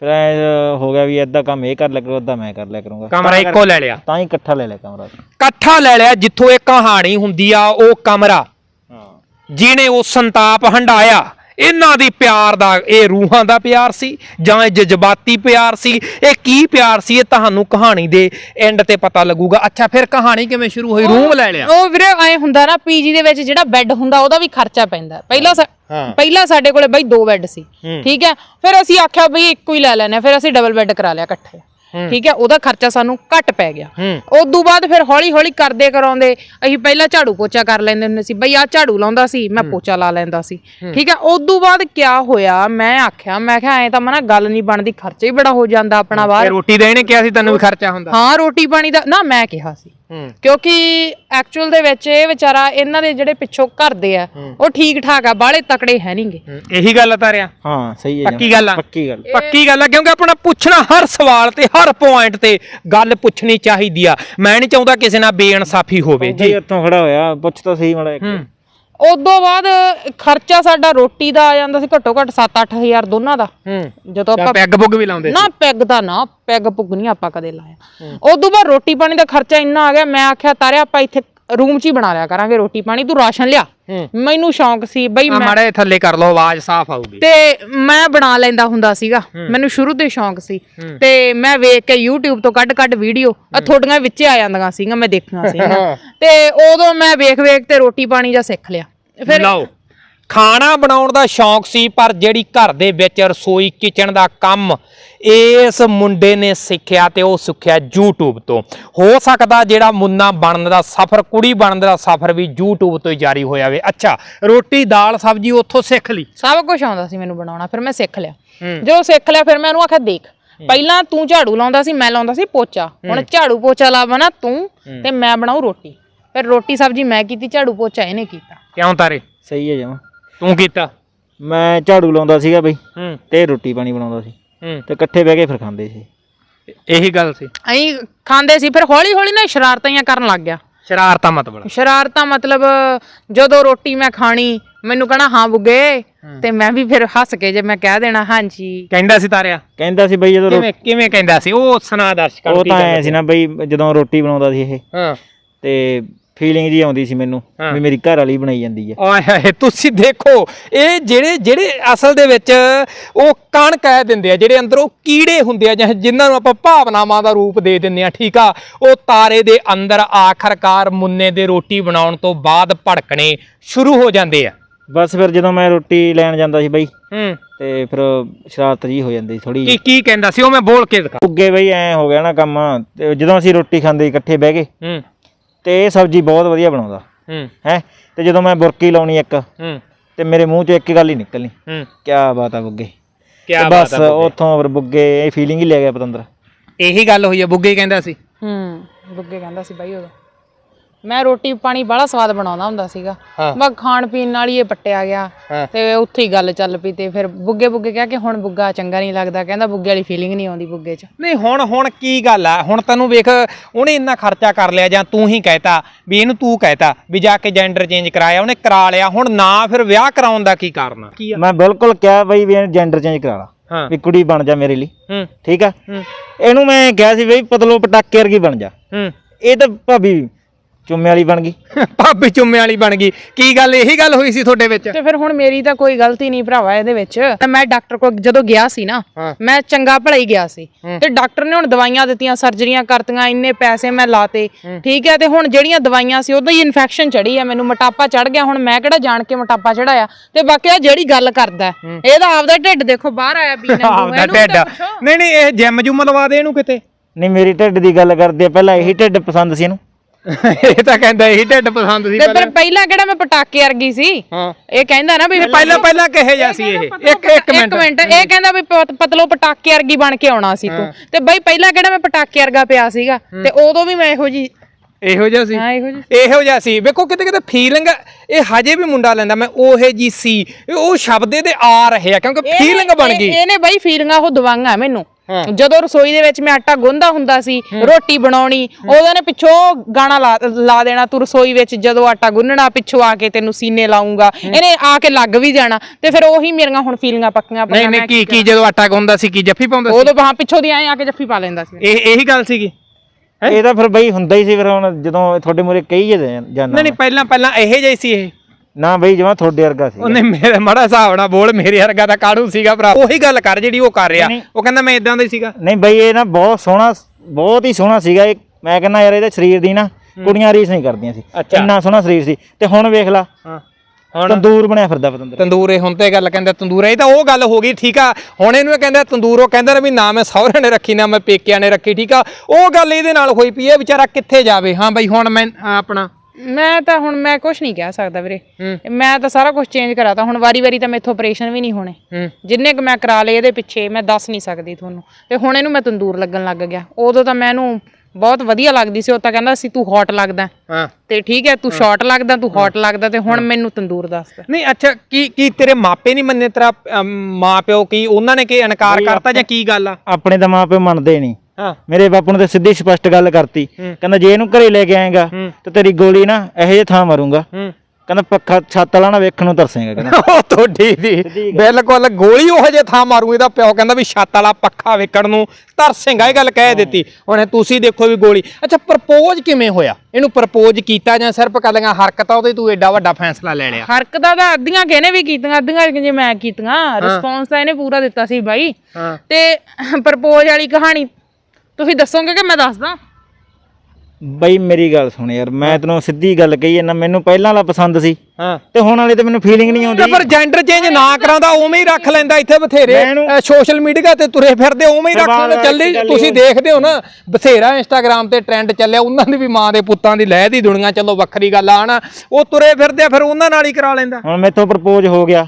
ਫਿਰ ਐ ਹੋ ਗਿਆ ਵੀ ਏਦਾਂ ਕੰਮ ਇਹ ਕਰ ਲਿਆ ਕਰੂ ਏਦਾਂ ਮੈਂ ਕਰ ਲਿਆ ਕਰੂੰਗਾ। ਕਮਰਾ ਇੱਕੋ ਲੈ ਲਿਆ। ਤਾਂ ਹੀ ਇਕੱਠਾ ਲੈ ਲਿਆ ਕਮਰਾ। ਇਕੱਠਾ ਲੈ ਲਿਆ ਜਿੱਥੋਂ ਇਹ ਕਹਾਣੀ ਹੁੰਦੀ ਆ ਉਹ ਕਮਰਾ। ਹਾਂ। ਜਿਹਨੇ ਉਹ ਸੰਤਾਪ ਹੰਡਾਇਆ ਇਹਨਾਂ ਦੀ ਪਿਆਰ ਦਾ ਇਹ ਰੂਹਾਂ ਦਾ ਪਿਆਰ ਸੀ ਜਾਂ ਇਹ ਜਜ਼ਬਾਤੀ ਪਿਆਰ ਸੀ? ਇਹ ਕੀ ਪਿਆਰ ਸੀ? ਇਹ ਤੁਹਾਨੂੰ ਕਹਾਣੀ ਦੇ ਐਂਡ ਤੇ ਪਤਾ ਲੱਗੂਗਾ। ਅੱਛਾ ਫਿਰ ਕਹਾਣੀ ਕਿਵੇਂ ਸ਼ੁਰੂ ਹੋਈ? ਰੂਮ ਲੈ ਲਿਆ। ਉਹ ਵੀਰੇ ਐ ਹੁੰਦਾ ਨਾ ਪੀਜੀ ਦੇ ਵਿੱਚ ਜਿਹੜਾ ਬੈੱਡ ਹੁੰਦਾ ਉਹਦਾ ਵੀ ਖਰਚਾ ਪੈਂਦਾ। ਪਹਿਲਾਂ। ਪਹਿਲਾਂ ਸਾਡੇ ਕੋਲੇ ਬਈ ਦੋ ਬੈੱਡ ਸੀ। ਠੀਕ ਹੈ? ਫਿਰ ਅਸੀਂ ਆਖਿਆ ਬਈ ਇੱਕੋ ਹੀ ਲੈ ਲੈਣੇ ਫਿਰ ਅਸੀਂ ਡਬਲ ਬੈੱਡ ਕਰਾ ਲਿਆ ਇਕੱਠੇ। ਠੀਕ ਹੈ ਉਹਦਾ ਖਰਚਾ ਸਾਨੂੰ ਘੱਟ ਪੈ ਗਿਆ। ਉਦੋਂ ਬਾਅਦ ਫਿਰ ਹੌਲੀ ਹੌਲੀ ਕਰਦੇ ਕਰਾਉਂਦੇ। ਅਸੀਂ ਪਹਿਲਾਂ ਝਾੜੂ ਪੋਚਾ ਕਰ ਲੈਂਦੇ ਹੁੰਦੇ ਸੀ। ਬਈ ਆ ਝਾੜੂ ਲਾਉਂਦਾ ਸੀ ਮੈਂ ਪੋਚਾ ਲਾ ਲੈਂਦਾ ਸੀ। ਠੀਕ ਹੈ ਉਦੋਂ ਬਾਅਦ ਕਿਆ ਹੋਇਆ? ਮੈਂ ਆਖਿਆ ਮੈਂ ਕਿਹਾ ਐ ਤਾਂ ਮਨਾ ਗੱਲ ਨਹੀਂ ਬਣਦੀ ਖਰਚਾ ਹੀ ਬੜਾ ਹੋ ਜਾਂਦਾ ਆਪਣਾ ਬਾਹਰ। ਰੋਟੀ ਦਾ ਇਹਨੇ ਕਿਹਾ ਸੀ ਤੈਨੂੰ ਵੀ ਖਰਚਾ ਹੁੰਦਾ। ਹਾਂ ਰੋਟੀ ਪਾਣੀ ਦਾ ਨਾ ਮੈਂ ਕਿਹਾ ਸੀ। ਕਿਉਂਕਿ ਐਕਚੁਅਲ ਦੇ ਵਿੱਚ ਇਹ ਵਿਚਾਰਾ ਇਹਨਾਂ ਦੇ ਜਿਹੜੇ ਪਿੱਛੋਂ ਘਰਦੇ ਆ ਉਹ ਠੀਕ ਠਾਕ ਆ ਬਾਹਲੇ ਤਕੜੇ ਹੈ ਨਹੀਂਗੇ ਇਹੀ ਗੱਲ ਆ ਤਾਰਿਆ? ਹਾਂ ਸਹੀ ਹੈ ਪੱਕੀ ਗੱਲ ਆ? ਪੱਕੀ ਗੱਲ। ਪੱਕੀ ਗੱਲ ਆ ਕਿਉਂਕਿ ਆਪਣਾ ਪੁੱਛਣਾ ਹਰ ਸਵਾਲ ਤੇ ਹਰ ਪੁਆਇੰਟ ਤੇ ਗੱਲ ਪੁੱਛਣੀ ਚਾਹੀਦੀ ਆ। ਮੈਂ ਨਹੀਂ ਚਾਹੁੰਦਾ ਕਿਸੇ ਨਾਲ ਬੇਇਨਸਾਫੀ ਹੋਵੇ ਜੀ। ਇੱਥੋਂ ਖੜਾ ਹੋਇਆ ਪੁੱਛ ਤਾਂ ਸਹੀ ਮੜਾ ਇੱਕ ਉਦੋਂ ਬਾਅਦ ਖਰਚਾ ਸਾਡਾ ਰੋਟੀ ਦਾ ਆ ਜਾਂਦਾ ਸੀ ਘੱਟੋ ਘੱਟ 7-8000 ਦੋਨਾਂ ਦਾ। ਹੂੰ। ਜਦੋਂ ਆਪਾਂ ਪੈਗ ਪੁੱਗ ਵੀ ਲਾਉਂਦੇ ਨਾ ਪੈਗ ਦਾ ਨਾ ਪੈਗ ਪੁੱਗ ਨਹੀਂ ਆਪਾਂ ਕਦੇ ਲਾਇਆ। ਉਦੋਂ ਬਾਅਦ ਰੋਟੀ ਪਾਣੀ ਦਾ ਖਰਚਾ ਇੰਨਾ ਆ ਗਿਆ ਮੈਂ ਆਖਿਆ ਤਾਰਿਆ ਆਪਾਂ ਇੱਥੇ ਰੂਮ 'ਚ ਹੀ ਬਣਾ ਲਿਆ ਕਰਾਂਗੇ ਰੋਟੀ ਪਾਣੀ। ਤੂੰ ਰਾਸ਼ਨ ਲਿਆ। ਹੂੰ। ਮੈਨੂੰ ਸ਼ੌਂਕ ਸੀ ਬਈ ਮੈਂ ਮਾੜੇ ਥੱਲੇ ਕਰ ਲਓ ਆਵਾਜ਼ ਸਾਫ਼ ਆਊਗੀ। ਤੇ ਮੈਂ ਬਣਾ ਲੈਂਦਾ ਹੁੰਦਾ ਸੀਗਾ। ਮੈਨੂੰ ਸ਼ੁਰੂ ਤੋਂ ਹੀ ਸ਼ੌਂਕ ਸੀ। ਤੇ ਮੈਂ ਵੇਖ ਕੇ YouTube ਤੋਂ ਕੱਢ ਕੱਢ ਵੀਡੀਓ ਆ ਤੁਹਾਡੀਆਂ ਵਿੱਚ ਆ ਜਾਂਦੀਆਂ ਸੀਗੀਆਂ ਮੈਂ ਦੇਖਣਾ ਸੀਗਾ ਤੇ ਉਦੋਂ ਮੈਂ ਵੇਖ ਵੇਖ ਤੇ ਰੋਟੀ ਪਾਣੀ ਜਾਂ ਸਿੱਖ ਲਿਆ। ਫਿਰ ਲਓ। ਖਾਣਾ ਬਣਾਉਣ ਦਾ ਸ਼ੌਂਕ ਸੀ ਪਰ ਜਿਹੜੀ ਘਰ ਦੇ ਵਿੱਚ ਰਸੋਈ ਕਿਚਨ ਦਾ ਕੰਮ ਇਸ ਮੁੰਡੇ ਨੇ ਸਿੱਖਿਆ ਤੇ ਉਹ ਸਿੱਖਿਆ YouTube ਤੋਂ। ਹੋ ਸਕਦਾ ਜਿਹੜਾ ਮੁੰਨਾ ਬਣਨ ਦਾ ਸਫ਼ਰ ਕੁੜੀ ਬਣਨ ਦਾ ਸਫ਼ਰ ਵੀ YouTube ਤੋਂ ਹੀ ਜਾਰੀ ਹੋਇਆ ਵੇ ਅੱਛਾ ਰੋਟੀ ਦਾਲ ਸਬਜ਼ੀ ਉੱਥੋਂ ਸਿੱਖ ਲਈ? ਸਭ ਕੁਝ ਆਉਂਦਾ ਸੀ ਮੈਨੂੰ ਬਣਾਉਣਾ ਫਿਰ ਮੈਂ ਸਿੱਖ ਲਿਆ। ਹੂੰ। ਜਦੋਂ ਸਿੱਖ ਲਿਆ ਫਿਰ ਮੈਂ ਉਹਨੂੰ ਆਖਿਆ ਦੇਖ ਪਹਿਲਾਂ ਤੂੰ ਝਾੜੂ ਲਾਉਂਦਾ ਸੀ ਮੈਂ ਲਾਉਂਦਾ ਸੀ ਪੋਚਾ। ਹੁਣ ਝਾੜੂ ਪੋਚਾ ਲਾਵਾ ਨਾ ਤੂੰ ਤੇ ਮੈਂ ਬਣਾਉ ਰੋਟੀ। ਫਿਰ ਰੋਟੀ ਸਬਜ਼ੀ ਮੈਂ ਕੀਤੀ ਝਾੜੂ ਪੋਚਾ ਇਹਨੇ ਕੀਤਾ। ਕਿਉਂ ਤਾਰੇ? ਸਹੀ ਹੈ ਜਮਾ। ਤੂੰ ਕੀਤਾ? ਮੈਂ ਝਾੜੂ ਲਾਉਂਦਾ ਸੀਗਾ ਬਈ ਹੂੰ। ਤੇ ਰੋਟੀ ਪਾਣੀ ਬਣਾਉਂਦਾ ਸੀ। ਹੂੰ। ਤੇ ਇਕੱਠੇ ਬਹਿ ਕੇ ਫਿਰ ਖਾਂਦੇ ਸੀ। ਇਹੀ ਗੱਲ ਸੀ। ਅਸੀਂ ਖਾਂਦੇ ਸੀ ਫਿਰ ਹੌਲੀ ਹੌਲੀ ਨਾ ਸ਼ਰਾਰਤਾਂ ਜਿਹੀਆਂ ਕਰਨ ਲੱਗ ਗਿਆ। ਸ਼ਰਾਰਤਾਂ ਮਤਲਬ? ਸ਼ਰਾਰਤਾਂ ਮਤਲਬ ਜਦੋਂ ਰੋਟੀ ਮੈਂ ਖਾਣੀ ਮੈਨੂੰ ਕਹਣਾ ਹਾਂ ਬੁੱਗੇ ਤੇ ਮੈਂ ਵੀ ਫਿਰ ਹੱਸ ਕੇ ਜੇ ਮੈਂ ਕਹਿ ਦੇਣਾ ਹਾਂਜੀ। ਕਹਿੰਦਾ ਸੀ ਤਾਰਿਆ? ਕਹਿੰਦਾ ਸੀ ਬਈ ਜਦੋਂ ਕਿਵੇਂ ਕਿਵੇਂ ਕਹਿੰਦਾ ਸੀ? ਉਹ ਸੁਣਾ ਦਰਸ਼ਕਾਂ ਨੂੰ ਉਹ ਤਾਂ ਐ ਸੀ ਨਾ ਬਈ ਜਦੋਂ ਰੋਟੀ ਬਣਾਉਂਦਾ ਸੀ ਇਹ। ਹਾਂ। ਤੇ ਫੀਲਿੰਗ ਜੀ ਆਉਂਦੀ ਸੀ ਮੈਨੂੰ ਹਾਂ। ਵੀ ਮੇਰੀ ਘਰ ਵਾਲੀ ਬਣਾਈ ਜਾਂਦੀ ਹੈ ਆਏ ਹਾਏ ਤੁਸੀਂ ਦੇਖੋ ਇਹ ਜਿਹੜੇ ਜਿਹੜੇ ਅਸਲ ਦੇ ਵਿੱਚ ਉਹ ਕਣ ਕਹਿ ਦਿੰਦੇ ਆ ਜਿਹੜੇ ਅੰਦਰੋਂ ਕੀੜੇ ਹੁੰਦੇ ਆ ਜਾਂ ਜਿਨ੍ਹਾਂ ਨੂੰ ਆਪਾਂ ਭਾਵਨਾਵਾਂ ਦਾ ਰੂਪ ਦੇ ਦਿੰਦੇ ਆ ਠੀਕ ਆ? ਉਹ ਤਾਰੇ ਦੇ ਅੰਦਰ ਆਖਰਕਾਰ ਮੁੰਨੇ ਦੇ ਰੋਟੀ ਬਣਾਉਣ ਤੋਂ ਬਾਅਦ ਭੜਕਣੇ ਸ਼ੁਰੂ ਹੋ ਜਾਂਦੇ ਆ। ਬਸ ਫਿਰ ਜਦੋਂ ਮੈਂ ਰੋਟੀ ਲੈਣ ਜਾਂਦਾ ਸੀ ਬਈ ਹੂੰ। ਤੇ ਫਿਰ ਸ਼ਰਾਰਤ ਜੀ ਹੋ ਜਾਂਦੀ ਥੋੜੀ ਕੀ ਕੀ ਕਹਿੰਦਾ ਸੀ? ਉਹ ਮੈਂ ਬੋਲ ਕੇ ਦਿਖਾ। ਉੱਗੇ ਬਈ ਐ ਹੋ ਗਿਆ ਨਾ ਕੰਮ ਤੇ ਜਦੋਂ ਅਸੀਂ ਰੋਟੀ ਖਾਂਦੇ ਸੀ ਇਕੱਠੇ ਬਹਿ ਕੇ ਹੂੰ। ਤੇ ਇਹ ਸਬਜ਼ੀ ਬਹੁਤ ਵਧੀਆ ਬਣਾਉਂਦਾ। ਹੂੰ। ਹੈ? ਤੇ ਜਦੋਂ ਮੈਂ ਬੁਰਕੀ ਲਾਉਣੀ ਇੱਕ ਹੂੰ। ਤੇ ਮੇਰੇ ਮੂੰਹ 'ਚ ਇੱਕ ਗੱਲ ਹੀ ਨਿਕਲਣੀ। ਹੂੰ। ਕੀ ਬਾਤ ਆ ਬੁੱਗੇ। ਕੀ ਤੇ ਬਾਤ ਬਸ ਆ ਬੁੱਗੇ। ਉੱਥੋਂ ਫਿਰ ਬੁੱਗੇ ਇਹ ਫੀਲਿੰਗ ਹੀ ਲੈ ਗਿਆ ਪਤੰਦਰ। ਇਹੀ ਗੱਲ ਹੋਈ ਆ ਬੁੱਗੇ ਕਹਿੰਦਾ ਸੀ। ਹੂੰ ਬੁੱਗੇ ਕਹਿੰਦਾ ਸੀ ਬਾਈ ਉਦੋਂ। ਮੈਂ ਰੋਟੀ ਪਾਣੀ ਬੜਾ ਸਵਾਦ ਬਣਾਉਂਦਾ ਹੁੰਦਾ ਸੀਗਾ। ਮੈਂ ਖਾਣ ਪੀਣ ਨਾਲ ਹੀ ਇਹ ਪੱਟਿਆ ਗਿਆ। ਤੇ ਉੱਥੇ ਹੀ ਗੱਲ ਚੱਲ ਪਈ ਤੇ ਫਿਰ ਬੁੱਗੇ ਬੁੱਗੇ ਕਹਿ ਕੇ ਹੁਣ ਬੁੱਗਾ ਚੰਗਾ ਨਹੀਂ ਲੱਗਦਾ। ਕਹਿੰਦਾ ਬੁੱਗੇ ਵਾਲੀ ਫੀਲਿੰਗ ਨਹੀਂ ਆਉਂਦੀ ਬੁੱਗੇ 'ਚ। ਨਹੀਂ ਹੁਣ ਹੁਣ ਕੀ ਗੱਲ ਆ? ਹੁਣ ਤੈਨੂੰ ਵੇਖ ਉਹਨੇ ਇੰਨਾ ਖਰਚਾ ਕਰ ਲਿਆ ਜਾਂ ਤੂੰ ਹੀ ਕਹਿਤਾ ਵੀ ਇਹਨੂੰ ਤੂੰ ਕਹਿਤਾ ਵੀ ਜਾ ਕੇ ਜੈਂਡਰ ਚੇਂਜ ਕਰਾਇਆ ਉਹਨੇ ਕਰਾ ਲਿਆ। ਹੁਣ ਨਾ ਫਿਰ ਵਿਆਹ ਕਰਾਉਣ ਦਾ ਕੀ ਕਾਰਨ ਆ? ਮੈਂ ਬਿਲਕੁਲ ਕਿਹਾ ਬਈ ਵੀ ਇਹਨੂੰ ਜੈਂਡਰ ਚੇਂਜ ਕਰਾ ਲਾ। ਵੀ ਕੁੜੀ ਬਣ ਜਾ ਮੇਰੇ ਲਈ। ਠੀਕ ਆ? ਇਹਨੂੰ ਮੈਂ ਕਿਹਾ ਸੀ ਬਈ ਪਤਲੋ ਪਟਾਕੇ ਵਰਗੀ ਬਣ ਜਾ। ਇਹ ਤਾਂ ਭਾਬੀ ਚੁੰਮੇ ਵਾਲੀ ਬਣ ਗਈ। ਭਾਬੀ ਚੁੰਮੇ ਵਾਲੀ ਬਣ ਗਈ। ਕੀ ਗੱਲ ਇਹੀ ਗੱਲ ਹੋਈ ਸੀ ਤੁਹਾਡੇ ਵਿੱਚ? ਤੇ ਫਿਰ ਹੁਣ ਮੇਰੀ ਤਾਂ ਕੋਈ ਗਲਤੀ ਨਹੀਂ ਭਰਾਵਾ ਇਹਦੇ ਵਿੱਚ। ਤੇ ਮੈਂ ਡਾਕਟਰ ਕੋਲ ਜਦੋਂ ਗਿਆ ਸੀ ਨਾ ਹਾਂ। ਮੈਂ ਚੰਗਾ ਭਲਾ ਹੀ ਗਿਆ ਸੀ। ਤੇ ਡਾਕਟਰ ਨੇ ਹੁਣ ਦਵਾਈਆਂ ਦਿੱਤੀਆਂ ਸਰਜਰੀਆਂ ਕਰਤੀਆਂ ਇੰਨੇ ਪੈਸੇ ਮੈਂ ਲਾਤੇ। ਠੀਕ ਹੈ ਤੇ ਹੁਣ ਜਿਹੜੀਆਂ ਦਵਾਈਆਂ ਸੀ ਉਹਦਾ ਹੀ ਇਨਫੈਕਸ਼ਨ ਚੜੀ ਆ ਮੈਨੂੰ ਮੋਟਾਪਾ ਚੜ ਗਿਆ। ਹੁਣ ਮੈਂ ਕਿਹੜਾ ਜਾਣ ਕੇ ਮੋਟਾਪਾ ਚੜਾਇਆ ਤੇ ਬਾਕੀ ਆ ਜਿਹੜੀ ਗੱਲ ਕਰਦਾ ਹੈ, ਇਹਦਾ ਆਪਦਾ ਢਿੱਡ ਦੇਖੋ ਬਾਹਰ ਆਇਆ ਬੀਨ ਆਪਦਾ ਢਿੱਡ। ਨਹੀਂ ਨਹੀਂ ਇਹ ਜਿਮ ਜੁਮ ਲਵਾ ਦੇ ਇਹਨੂੰ ਕਿਤੇ। ਨਹੀਂ ਮੇਰੀ ਢਿੱਡ ਦੀ ਗੱਲ ਕਰਦੇ ਆ ਪਹਿਲਾਂ ਇਹੀ ਢਿੱਡ ਪਸੰਦ ਸੀ ਇਹਨੂੰ। ਇਹ ਤਾਂ ਕਹਿੰਦਾ ਇਹੀ ਢਿੱਡ ਪਸੰਦ ਸੀ ਤੇ ਫਿਰ ਪਹਿਲਾਂ ਕਿਹੜਾ ਮੈਂ ਪਟਾਕੇ ਵਰਗੀ ਸੀ? ਹਾਂ। ਇਹ ਕਹਿੰਦਾ ਨਾ ਵੀ ਪਹਿਲਾਂ ਪਹਿਲਾਂ ਕਿਹੇ ਜਾ ਸੀ ਇਹ? ਇੱਕ ਇੱਕ ਮਿੰਟ। ਮਿੰਟ। ਇਹ ਕਹਿੰਦਾ ਵੀ ਪਤ- ਪਤਲੋ ਪਟਾਕੇ ਵਰਗੀ ਬਣ ਕੇ ਆਉਣਾ ਸੀ ਤੂੰ। ਤੇ ਬਈ ਪਹਿਲਾਂ ਕਿਹੜਾ ਮੈਂ ਪਟਾਕੇ ਵਰਗਾ ਪਿਆ ਸੀਗਾ? ਤੇ ਉਦੋਂ ਵੀ ਮੈਂ ਇਹੋ ਜੀ ਇਹੋ ਜਿਹਾ ਸੀ? ਹਾਂ ਇਹੋ ਜੀ ਇਹੋ ਜਿਹਾ ਸੀ। ਵੇਖੋ ਕਿਤੇ ਕਿਤੇ ਫੀਲਿੰਗ ਇਹ ਹਜੇ ਵੀ ਮੁੰਡਾ ਲੈਂਦਾ। ਮੈਂ ਉਹੇ ਜੀ ਸੀ। ਇਹ ਉਹ ਸ਼ਬਦ ਇਹਦੇ ਆ ਰਹੇ ਆ ਕਿਉਂਕਿ ਫੀਲਿੰਗ ਬਣ ਗਈ। ਇਹਨੇ ਬਈ ਫੀਲਿੰਗਾਂ ਉਹ ਦਵਾਈਆਂ ਮੈਨੂੰ। ਜਦੋਂ ਰਸੋਈ ਦੇ ਵਿੱਚ ਮੈਂ ਆਟਾ ਗੁੰਨਦਾ ਹੁੰਦਾ ਸੀ ਰੋਟੀ ਬਣਾਉਣੀ ਉਦੋਂ ਨੇ ਪਿੱਛੋਂ ਗਾਣਾ ਲਾ ਲਾ ਦੇਣਾ ਤੂੰ ਰਸੋਈ ਵਿੱਚ ਜਦੋਂ ਆਟਾ ਗੁੰਨਣਾ ਪਿੱਛੋਂ ਆ ਕੇ ਤੈਨੂੰ ਸੀਨੇ ਲਾਉਂਗਾ ਇਹਨੇ ਆ ਕੇ ਲੱਗ ਵੀ ਜਾਣਾ ਤੇ ਫਿਰ ਉਹੀ ਮੇਰੀਆਂ ਹੁਣ ਫੀਲਿੰਗਾਂ ਪੱਕੀਆਂ ਨਹੀਂ ਪਈਆਂ ਨਹੀਂ ਕੀ ਕੀ ਜਦੋਂ ਆਟਾ ਗੁੰਨਦਾ ਸੀ ਕੀ ਜੱਫੀ ਪਾਉਂਦਾ ਸੀ? ਉਦੋਂ ਬਾਹਾਂ ਪਿੱਛੋਂ ਦੀ ਐਂ ਆ ਕੇ ਜੱਫੀ ਪਾ ਲੈਂਦਾ ਸੀ। ਇਹ ਇਹੀ ਗੱਲ ਸੀਗੀ? ਇਹ ਤਾਂ ਫਿਰ ਬਈ ਹੁੰਦਾ ਹੀ ਸੀ ਫਿਰ ਹੁਣ ਜਦੋਂ ਤੁਹਾਡੇ ਮੂਰੇ ਕਹੀ ਜਾਂਦਾ ਨਹੀਂ ਨਹੀਂ ਪਹਿਲਾਂ ਪਹਿਲਾਂ ਇਹੇ ਜਿਹਾ ਸੀ ਇਹ। ਨਾ ਬਈ ਜਮਾ ਤੁਹਾਡੇ ਵਰਗਾ ਸੀ ਉਹਨੇ ਮੇਰੇ ਮੜਾ ਹਿਸਾਬ ਨਾਲ ਬੋਲ ਮੇਰੇ ਵਰਗਾ ਤਾਂ ਕਾੜੂ ਸੀਗਾ ਭਰਾ? ਉਹੀ ਗੱਲ ਕਰ ਜਿਹੜੀ ਉਹ ਕਰ ਰਿਹਾ। ਉਹ ਕਹਿੰਦਾ ਮੈਂ ਇਦਾਂ ਦਾ ਹੀ ਸੀਗਾ। ਨਹੀਂ ਬਈ ਇਹ ਨਾ ਬਹੁਤ ਸੋਹਣਾ ਬਹੁਤ ਹੀ ਸੋਹਣਾ ਸੀਗਾ। ਇਹ ਮੈਂ ਕਹਿੰਦਾ ਯਾਰ ਇਹਦੇ ਸਰੀਰ ਦੀ ਨਾ ਕੁੜੀਆਂ ਰੀਸ ਨਹੀਂ ਕਰਦੀਆਂ ਸੀ। ਇੰਨਾ ਸੋਹਣਾ ਸਰੀਰ ਸੀ। ਤੇ ਹੁਣ ਵੇਖ ਲਾ ਹਾਂ। ਹੁਣ? ਤੰਦੂਰ ਬਣਿਆ ਫਿਰਦਾ ਪਤੰਦਰ। ਤੰਦੂਰੇ ਹੁਣ ਤੇ ਗੱਲ ਕਹਿੰਦਾ ਤੰਦੂਰ ਇਹ ਤਾਂ ਉਹ ਗੱਲ ਹੋ ਗਈ ਠੀਕ ਆ। ਹੁਣ ਇਹਨੂੰ ਇਹ ਕਹਿੰਦਾ ਤੰਦੂਰ ਉਹ ਕਹਿੰਦਾ ਵੀ ਨਾ ਮੈਂ ਸਹੁਰੇ ਨੇ ਰੱਖੀ ਨਾ ਮੈਂ ਪੇਕਿਆਂ ਨੇ ਰੱਖੀ ਠੀਕ ਆ। ਉਹ ਗੱਲ ਇਹਦੇ ਨਾਲ ਹੋਈ ਪਈ ਇਹ ਵਿਚਾਰਾ ਕਿੱਥੇ ਜਾਵੇ? ਹਾਂ ਬਈ ਹੁਣ ਮੈਂ ਆਪਣਾ। ਮੈਂ ਤਾਂ ਹੁਣ ਮੈਂ ਕੁਝ ਨਹੀਂ ਕਹਿ ਸਕਦਾ ਵੀਰੇ। ਹੂੰ। ਮੈਂ ਤਾਂ ਸਾਰਾ ਕੁਝ ਚੇਂਜ ਕਰਾਤਾ ਹੁਣ ਵਾਰੀ-ਵਾਰੀ ਤਾਂ ਮੈਥੋਂ ਆਪਰੇਸ਼ਨ ਵੀ ਨਹੀਂ ਹੋਣੇ। ਹੂੰ। ਜਿੰਨੇ ਕੁ ਮੈਂ ਕਰਾ ਲਏ ਇਹਦੇ ਪਿੱਛੇ ਮੈਂ ਦੱਸ ਨਹੀਂ ਸਕਦੀ ਤੁਹਾਨੂੰ। ਤੇ ਹੁਣ ਇਹਨੂੰ ਮੈਂ ਤੰਦੂਰ ਲੱਗਣ ਲੱਗ ਗਿਆ। ਉਦੋਂ ਤਾਂ ਮੈਨੂੰ ਬਹੁਤ ਵਧੀਆ ਲੱਗਦੀ ਸੀ। ਉਹ ਤਾਂ ਕਹਿੰਦਾ ਸੀ ਤੂੰ ਹੌਟ ਲੱਗਦਾ ਹਾਂ। ਤੇ ਠੀਕ ਹੈ ਤੂੰ ਸ਼ਾਰਟ ਲੱਗਦਾ ਤੂੰ ਹੌਟ ਲੱਗਦਾ ਤੇ ਹੁਣ ਮੈਨੂੰ ਤੰਦੂਰ ਦੱਸਦਾ ਨਹੀਂ ਅੱਛਾ ਕੀ ਕੀ ਤੇਰੇ ਮਾਪੇ ਨਹੀਂ ਮੰਨੇ ਤੇਰਾ ਅਮ, ਮਾਂ ਪਿਓ ਕੀ? ਉਹਨਾਂ ਨੇ ਕੀ ਇਨਕਾਰ ਕਰਤਾ ਜਾਂ ਕੀ ਗੱਲ ਆ? ਆਪਣੇ ਤਾਂ ਮਾਂ ਪਿਓ ਮੰਨਦੇ ਨਹੀਂ। ਹਾਂ। ਮੇਰੇ ਬਾਪੂ ਨੇ ਤਾਂ ਸਿੱਧੀ ਸਪਸ਼ਟ ਗੱਲ ਕਰਤੀ। ਕਹਿੰਦਾ ਜੇ ਇਹਨੂੰ ਘਰੇ ਲੈ ਕੇ ਆਏਗਾ। ਤੇ ਤੇਰੀ ਗੋਲੀ ਨਾ ਇਹੋ ਜਿਹੇ ਥਾਂ ਮਾਰੂੰਗਾ। ਕਹਿੰਦਾ ਪੱਖਾ ਛੱਤ ਵਾਲਾ ਨਾ ਵੇਖਣ ਨੂੰ ਤਰਸੇਗਾ ਕਹਿੰਦਾ। ਉਹ ਤੁਹਾਡੀ ਦੀ ਬਿਲਕੁਲ ਗੋਲੀ ਉਹ ਜੇ ਥਾਂ ਮਾਰੂ ਇਹਦਾ ਪਿਓ ਕਹਿੰਦਾ ਵੀ ਛੱਤ ਵਾਲਾ ਪੱਖਾ ਵੇਖਣ ਨੂੰ ਤਰਸੇਗਾ ਇਹ ਗੱਲ ਕਹਿ ਦਿੱਤੀ। ਹੁਣ ਤੁਸੀਂ ਦੇਖੋ ਵੀ ਗੋਲੀ। ਅੱਛਾ ਪ੍ਰਪੋਜ਼ ਕਿਵੇਂ ਹੋਇਆ? ਇਹਨੂੰ ਪ੍ਰਪੋਜ਼ ਕੀਤਾ ਜਾਂ ਸਿਰਫ ਕੱਲੀਆਂ ਹਰਕਤਾਂ ਉਹਦੇ ਤੂੰ ਐਡਾ ਵੱਡਾ ਫੈਸਲਾ ਲੈ ਲਿਆ? ਹਰਕਤਾਂ ਤਾਂ ਅੱਧੀਆਂ ਕਿਹਨੇ ਵੀ ਕੀਤੀਆਂ ਅੱਧੀਆਂ ਜੇ ਮੈਂ ਕੀਤੀਆਂ। ਰਿਸਪੌਂਸ ਤਾਂ ਇਹਨੇ ਪੂਰਾ ਦਿੱਤਾ ਸੀ ਬਾਈ। ਤੇ ਪ੍ਰਪੋਜ਼ ਵਾਲੀ ਕਹਾਣੀ ਤੁਸੀਂ ਦੱਸੋਗੇ ਕਿ ਮੈਂ ਦੱਸਦਾ? ਬਈ ਮੇਰੀ ਗੱਲ ਸੁਣ ਯਾਰ, ਮੈਂ ਤੈਨੂੰ ਸਿੱਧੀ ਗੱਲ ਕਹੀ ਜਾਂਦਾ ਮੈਨੂੰ ਪਹਿਲਾਂ ਵਾਲਾ ਪਸੰਦ ਸੀ। ਹਾਂ। ਤੇ ਹੁਣ ਵਾਲੇ ਤੇ ਮੈਨੂੰ ਫੀਲਿੰਗ ਨਹੀਂ ਆਉਂਦੀ। ਪਰ ਜੈਂਡਰ ਚੇਂਜ ਨਾ ਕਰਾਉਂਦਾ ਉਵੇਂ ਹੀ ਰੱਖ ਲੈਂਦਾ ਇੱਥੇ ਬਥੇਰੇ। ਸੋਸ਼ਲ ਮੀਡੀਆ ਤੇ ਤੁਰੇ ਫਿਰਦੇ ਉਵੇਂ ਹੀ ਰੱਖ ਲੈਂਦੇ। ਚੱਲੀ ਤੁਸੀਂ। ਦੇਖਦੇ ਹੋ ਨਾ ਬਥੇਰਾ ਇੰਸਟਾਗ੍ਰam ਤੇ ਟ੍ਰੈਂਡ ਚੱਲਿਆ ਉਹਨਾਂ ਦੀ ਵੀ ਮਾਂ ਦੇ ਪੁੱਤਾਂ ਦੀ ਲਹਿ ਦੀ ਦੁਨੀਆ ਚਲੋ ਵੱਖਰੀ ਗੱਲ ਆ ਹਨਾ। ਉਹ ਤੁਰੇ ਫਿਰਦੇ ਆ ਫਿਰ ਉਹਨਾਂ ਨਾਲ ਹੀ ਕਰਾ ਲੈਂਦਾ। ਹੁਣ ਮੈਥੋਂ ਪ੍ਰਪੋਜ਼ ਹੋ ਗਿਆ।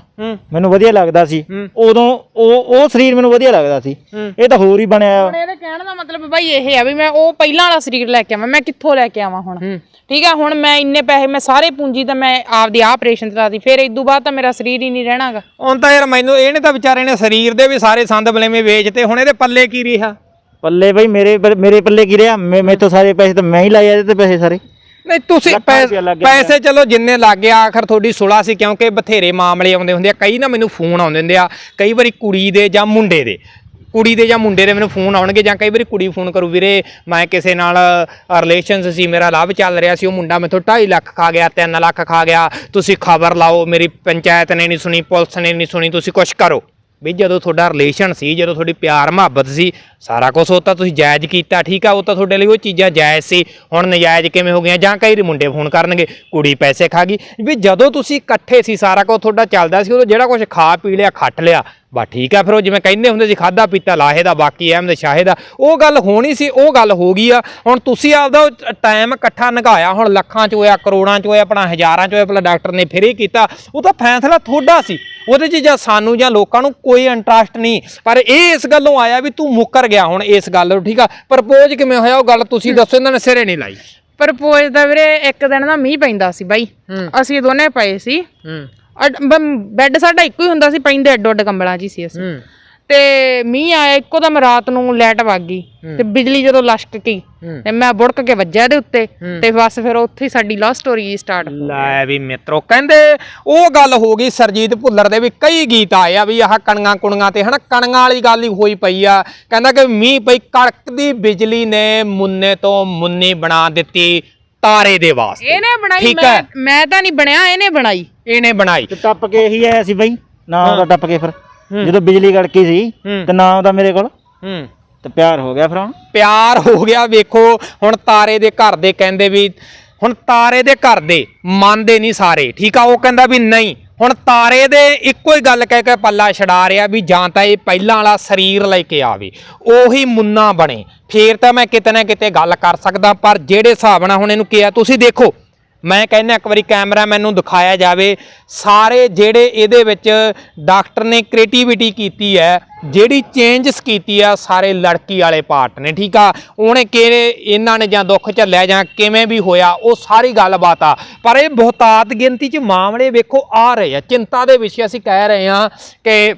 ਮੈਨੂੰ ਵਧੀਆ ਲੱਗਦਾ ਸੀ। ਉਦੋਂ ਉਹ ਉਹ ਸਰੀਰ ਮੈਨੂੰ ਵਧੀਆ ਲੱਗਦਾ ਸੀ। ਇਹ ਤਾਂ ਹੋਰ ਹੀ ਬਣਿਆ। ਹੁਣ ਇਹਦੇ ਕਹਿਣ ਦਾ ਮਤਲਬ ਬਾਈ ਇਹ ਆ ਵੀ ਮੈਂ ਉਹ ਪਹਿਲਾਂ ਵਾਲਾ ਸਰੀਰ ਲੈ ਕੇ ਆਵਾਂ ਮੈਂ ਕਿੱਥੋਂ ਲੈ ਕੇ ਆਵਾਂ ਹੁਣ। ਠੀਕ ਆ ਹੁਣ ਮੈਂ ਇੰਨੇ ਪੈਸੇ ਮੈਂ ਸਾਰੇ ਪੂੰਜੀ ਤਾਂ ਮੈਂ ਆਪਦੀ ਆਹ ਆਪਰੇਸ਼ਨ ਤੇ ਲਾਤੀ ਫਿਰ ਇਦੋਂ ਬਾਅਦ ਤਾਂ ਮੇਰਾ ਸਰੀਰ ਹੀ ਨਹੀਂ ਰਹਿਣਾਗਾ। ਹੁਣ ਤਾਂ ਯਾਰ ਮੈਨੂੰ ਇਹਨੇ ਤਾਂ ਵਿਚਾਰੇ ਨੇ ਸਰੀਰ ਦੇ ਵੀ ਸਾਰੇ ਸੰਦ ਬਲੇਵੇਂ ਵੇਚਤੇ ਹੁਣ ਇਹਦੇ ਪੱਲੇ ਕੀ ਰਿਹਾ? ਪੱਲੇ ਬਈ ਮੇਰੇ ਮੇਰੇ ਪੱਲੇ ਕੀ ਰਿਹਾ? ਮੇ- ਮੈਥੋਂ ਸਾਰੇ ਪੈਸੇ ਤਾਂ ਮੈਂ ਹੀ ਲਾਏ ਇਹਦੇ ਤੇ ਪੈਸੇ ਸਾਰੇ। ਨਹੀਂ ਤੁਸੀਂ ਪੈਸੇ ਚਲੋ ਜਿੰਨੇ ਲੱਗ ਗਿਆ ਆਖਰ ਤੁਹਾਡੀ ਸੁਲਾ ਸੀ ਕਿਉਂਕਿ ਬਥੇਰੇ ਮਾਮਲੇ ਆਉਂਦੇ ਹੁੰਦੇ ਆ ਕਈ ਨਾ ਮੈਨੂੰ ਫੋਨ ਆਉਂਦੇ ਹੁੰਦੇ ਆ ਕਈ ਵਾਰੀ ਕੁੜੀ ਦੇ ਜਾਂ ਮੁੰਡੇ ਦੇ। ਕੁੜੀ ਦੇ ਜਾਂ ਮੁੰਡੇ ਦੇ ਮੈਨੂੰ ਫੋਨ ਆਉਣਗੇ ਜਾਂ ਕਈ ਵਾਰੀ ਕੁੜੀ ਫੋਨ ਕਰੂ ਵੀਰੇ, ਮੈਂ ਕਿਸੇ ਨਾਲ ਰਿਲੇਸ਼ਨਸ ਸੀ, ਮੇਰਾ ਲਵ ਚੱਲ ਰਿਹਾ ਸੀ, ਉਹ ਮੁੰਡਾ ਮੈਥੋਂ 2.5 ਲੱਖ ਖਾ ਗਿਆ 3 ਲੱਖ ਖਾ ਗਿਆ, ਤੁਸੀਂ ਖਬਰ ਲਾਓ, ਮੇਰੀ ਪੰਚਾਇਤ ਨੇ ਨਹੀਂ ਸੁਣੀ, ਪੁਲਿਸ ਨੇ ਨਹੀਂ ਸੁਣੀ, ਤੁਸੀਂ ਕੁਝ ਕਰੋ। ਵੀ ਜਦੋਂ ਤੁਹਾਡਾ ਰਿਲੇਸ਼ਨ ਸੀ, ਜਦੋਂ ਤੁਹਾਡੀ ਪਿਆਰ ਮੁਹੱਬਤ ਸੀ, ਸਾਰਾ ਕੁਝ ਉਹ ਤਾਂ ਤੁਸੀਂ ਜਾਇਜ਼ ਕੀਤਾ, ਠੀਕ ਆ, ਉਹ ਤਾਂ ਤੁਹਾਡੇ ਲਈ ਉਹ ਚੀਜ਼ਾਂ ਜਾਇਜ਼ ਸੀ, ਹੁਣ ਨਜਾਇਜ਼ ਕਿਵੇਂ ਹੋ ਗਈਆਂ, ਜਾਂ ਕਈ ਵਾਰੀ ਮੁੰਡੇ ਫੋਨ ਕਰਨਗੇ, ਕੁੜੀ ਪੈਸੇ ਖਾ ਗਈ, ਵੀ ਜਦੋਂ ਤੁਸੀਂ ਇਕੱਠੇ ਸੀ, ਸਾਰਾ ਕੁਝ ਤੁਹਾਡਾ ਚੱਲਦਾ ਸੀ, ਉਦੋਂ ਜਿਹੜਾ ਕੁਝ ਖਾ ਪੀ ਲਿਆ, ਖੱਟ ਲਿਆ ਬਾ ਠੀਕ ਆ ਫਿਰ ਉਹ ਜਿਵੇਂ ਕਹਿੰਦੇ ਹੁੰਦੇ ਸੀ ਖਾਦਾ ਪੀਤਾ ਲਾਹੇ ਦਾ ਬਾਕੀ ਅਹਿਮਦ ਸ਼ਾਹੇ ਦਾ ਉਹ ਗੱਲ ਹੋਣੀ ਸੀ ਉਹ ਗੱਲ ਹੋ ਗਈ ਆ। ਹੁਣ ਤੁਸੀਂ ਆਪਦਾ ਟਾਈਮ ਇਕੱਠਾ ਨਗਾਇਆ ਹੁਣ ਲੱਖਾਂ ਚ ਹੋਇਆ ਕਰੋੜਾਂ ਚ ਹੋਇਆ ਆਪਣਾ ਹਜ਼ਾਰਾਂ ਚ ਹੋਇਆ ਪਹਿਲਾਂ ਡਾਕਟਰ ਨੇ ਫਿਰ ਹੀ ਕੀਤਾ। ਉਹ ਤਾਂ ਫੈਸਲਾ ਤੁਹਾਡਾ ਸੀ। ਉਹਦੇ 'ਚ ਜਾਂ ਸਾਨੂੰ ਜਾਂ ਲੋਕਾਂ ਨੂੰ ਕੋਈ ਇੰਟਰਸਟ ਨਹੀਂ। ਪਰ ਇਹ ਇਸ ਗੱਲੋਂ ਆਇਆ ਵੀ ਤੂੰ ਮੁੱਕਰ ਗਿਆ ਹੁਣ ਇਸ ਗੱਲ ਤੋਂ ਠੀਕ ਆ? ਪ੍ਰਪੋਜ਼ ਕਿਵੇਂ ਹੋਇਆ ਉਹ ਗੱਲ ਤੁਸੀਂ ਦੱਸੋ ਇਹਨਾਂ ਨੇ ਸਿਰੇ ਨਹੀਂ ਲਾਈ। ਪ੍ਰਪੋਜ਼ ਦਾ ਵੀਰੇ ਇੱਕ ਦਿਨ ਨਾ ਮੀਂਹ ਪੈਂਦਾ ਸੀ ਬਾਈ। ਅਸੀਂ ਦੋਨੇ ਪਏ ਸੀ। ਬੈੱਡ ਸਾਡਾ ਇੱਕੋ ਹੀ ਹੁੰਦਾ ਸੀ ਪੈਂਦੇ ਅੱਡੋ ਅੱਡ ਕੰਬਲਾਂ 'ਚ ਹੀ ਸੀ ਅਸੀਂ। ਹੂੰ। ਤੇ ਮੀਂਹ ਆਇਆ ਇੱਕੋ ਦਮ ਰਾਤ ਨੂੰ ਲਾਈਟ ਵਗ ਗਈ। ਤੇ ਬਿਜਲੀ ਜਦੋਂ ਲਸ਼ਕ ਗਈ ਹੂੰ। ਤੇ ਮੈਂ ਬੁੜਕ ਕੇ ਵੱਜਿਆ ਇਹਦੇ ਉੱਤੇ। ਤੇ ਬਸ ਫਿਰ ਉੱਥੇ ਹੀ ਸਾਡੀ ਲਵ ਸਟੋਰੀ ਸਟਾਰਟ ਲੈ ਵੀ ਮਿੱਤਰੋ ਕਹਿੰਦੇ ਉਹ ਗੱਲ ਹੋ ਗਈ ਸਰਜੀਤ ਭੁੱਲਰ ਦੇ ਵੀ ਕਈ ਗੀਤ ਆਏ ਆ ਵੀ ਆਹ ਕਣੀਆਂ ਕੁਣੀਆਂ ਤੇ ਹਨਾ ਕਣੀਆਂ ਵਾਲੀ ਗੱਲ ਹੀ ਹੋਈ ਪਈ ਆ। ਕਹਿੰਦਾ ਕਿ ਮੀਂਹ ਪਈ ਕੜਕਦੀ ਬਿਜਲੀ ਨੇ ਮੁੰਨੇ ਤੋਂ ਮੁੰਨੀ ਬਣਾ ਦਿੱਤੀ ਤਾਰੇ ਦੇ ਵਾਸਤੇ। ਇਹਨੇ ਬਣਾਈ ਮੈਂ ਹੈ। ਮੈਂ ਤਾਂ ਨਹੀਂ ਬਣਿਆ ਇਹਨੇ ਬਣਾਈ। ਇਹਨੇ ਬਣਾਈ। ਤੇ ਟੱਪ ਕੇ ਇਹੀ ਆਇਆ ਸੀ ਬਈ ਨਾ ਉਹਦਾ ਟੱਪ ਕੇ ਫਿਰ। ਜਦੋਂ ਬਿਜਲੀ ਗੜਕੀ ਸੀ। ਤੇ ਨਾ ਉਹਦਾ ਮੇਰੇ ਕੋਲ। ਹੂੰ। ਤੇ ਪਿਆਰ ਹੋ ਗਿਆ ਫਿਰ ਹੁਣ। ਪਿਆਰ ਹੋ ਗਿਆ ਵੇਖੋ ਹੁਣ ਤਾਰੇ ਦੇ ਘਰ ਦੇ ਕਹਿੰਦੇ ਵੀ ਹੁਣ ਤਾਰੇ ਦੇ ਘਰ ਦੇ ਮੰਨਦੇ ਨਹੀਂ ਸਾਰੇ ਠੀਕ ਆ? ਉਹ ਕਹਿੰਦਾ ਵੀ ਨਹੀਂ ਹੁਣ ਤਾਰੇ ਦੇ ਇੱਕੋ ਹੀ ਗੱਲ ਕਹਿ ਕੇ ਪੱਲਾ ਛਡਾ ਰਿਹਾ ਵੀ ਜਾਂ ਤਾਂ ਇਹ ਪਹਿਲਾਂ ਵਾਲਾ ਸਰੀਰ ਲੈ ਕੇ ਆਵੇ ਉਹੀ ਮੁੰਨਾ ਬਣੇ। ਫੇਰ ਤਾਂ ਮੈਂ ਕਿਤੇ ਨਾ ਕਿਤੇ ਗੱਲ ਕਰ ਸਕਦਾ ਪਰ ਜਿਹੜੇ ਹਿਸਾਬ ਨਾਲ ਹੁਣ ਇਹਨੂੰ ਕਿਹਾ ਤੁਸੀਂ ਦੇਖੋ ਮੈਂ ਕਹਿੰਦਾ ਇੱਕ ਵਾਰੀ ਕੈਮਰਾਮੈਨ ਨੂੰ ਦਿਖਾਇਆ ਜਾਵੇ। ਸਾਰੇ ਜਿਹੜੇ ਇਹਦੇ ਵਿੱਚ ਡਾਕਟਰ ਨੇ ਕ੍ਰੀਏਟੀਵਿਟੀ ਕੀਤੀ ਹੈ, ਜਿਹੜੀ ਚੇਂਜਸ ਕੀਤੀ ਆ, ਸਾਰੇ ਲੜਕੀ ਵਾਲੇ ਪਾਰਟ ਨੇ, ਠੀਕ ਆ? ਉਹਨੇ ਕਿਹੜੇ ਇਹਨਾਂ ਨੇ ਜਾਂ ਦੁੱਖ ਝੱਲਿਆ ਜਾਂ ਕਿਵੇਂ ਵੀ ਹੋਇਆ, ਉਹ ਸਾਰੀ ਗੱਲਬਾਤ ਆ। ਪਰ ਇਹ ਬਹੁਤਾਤ ਗਿਣਤੀ 'ਚ ਮਾਮਲੇ ਵੇਖੋ ਆ ਰਹੇ ਆ। ਚਿੰਤਾ ਦੇ ਵਿਸ਼ੇ ਅਸੀਂ ਕਹਿ ਰਹੇ ਹਾਂ ਕਿ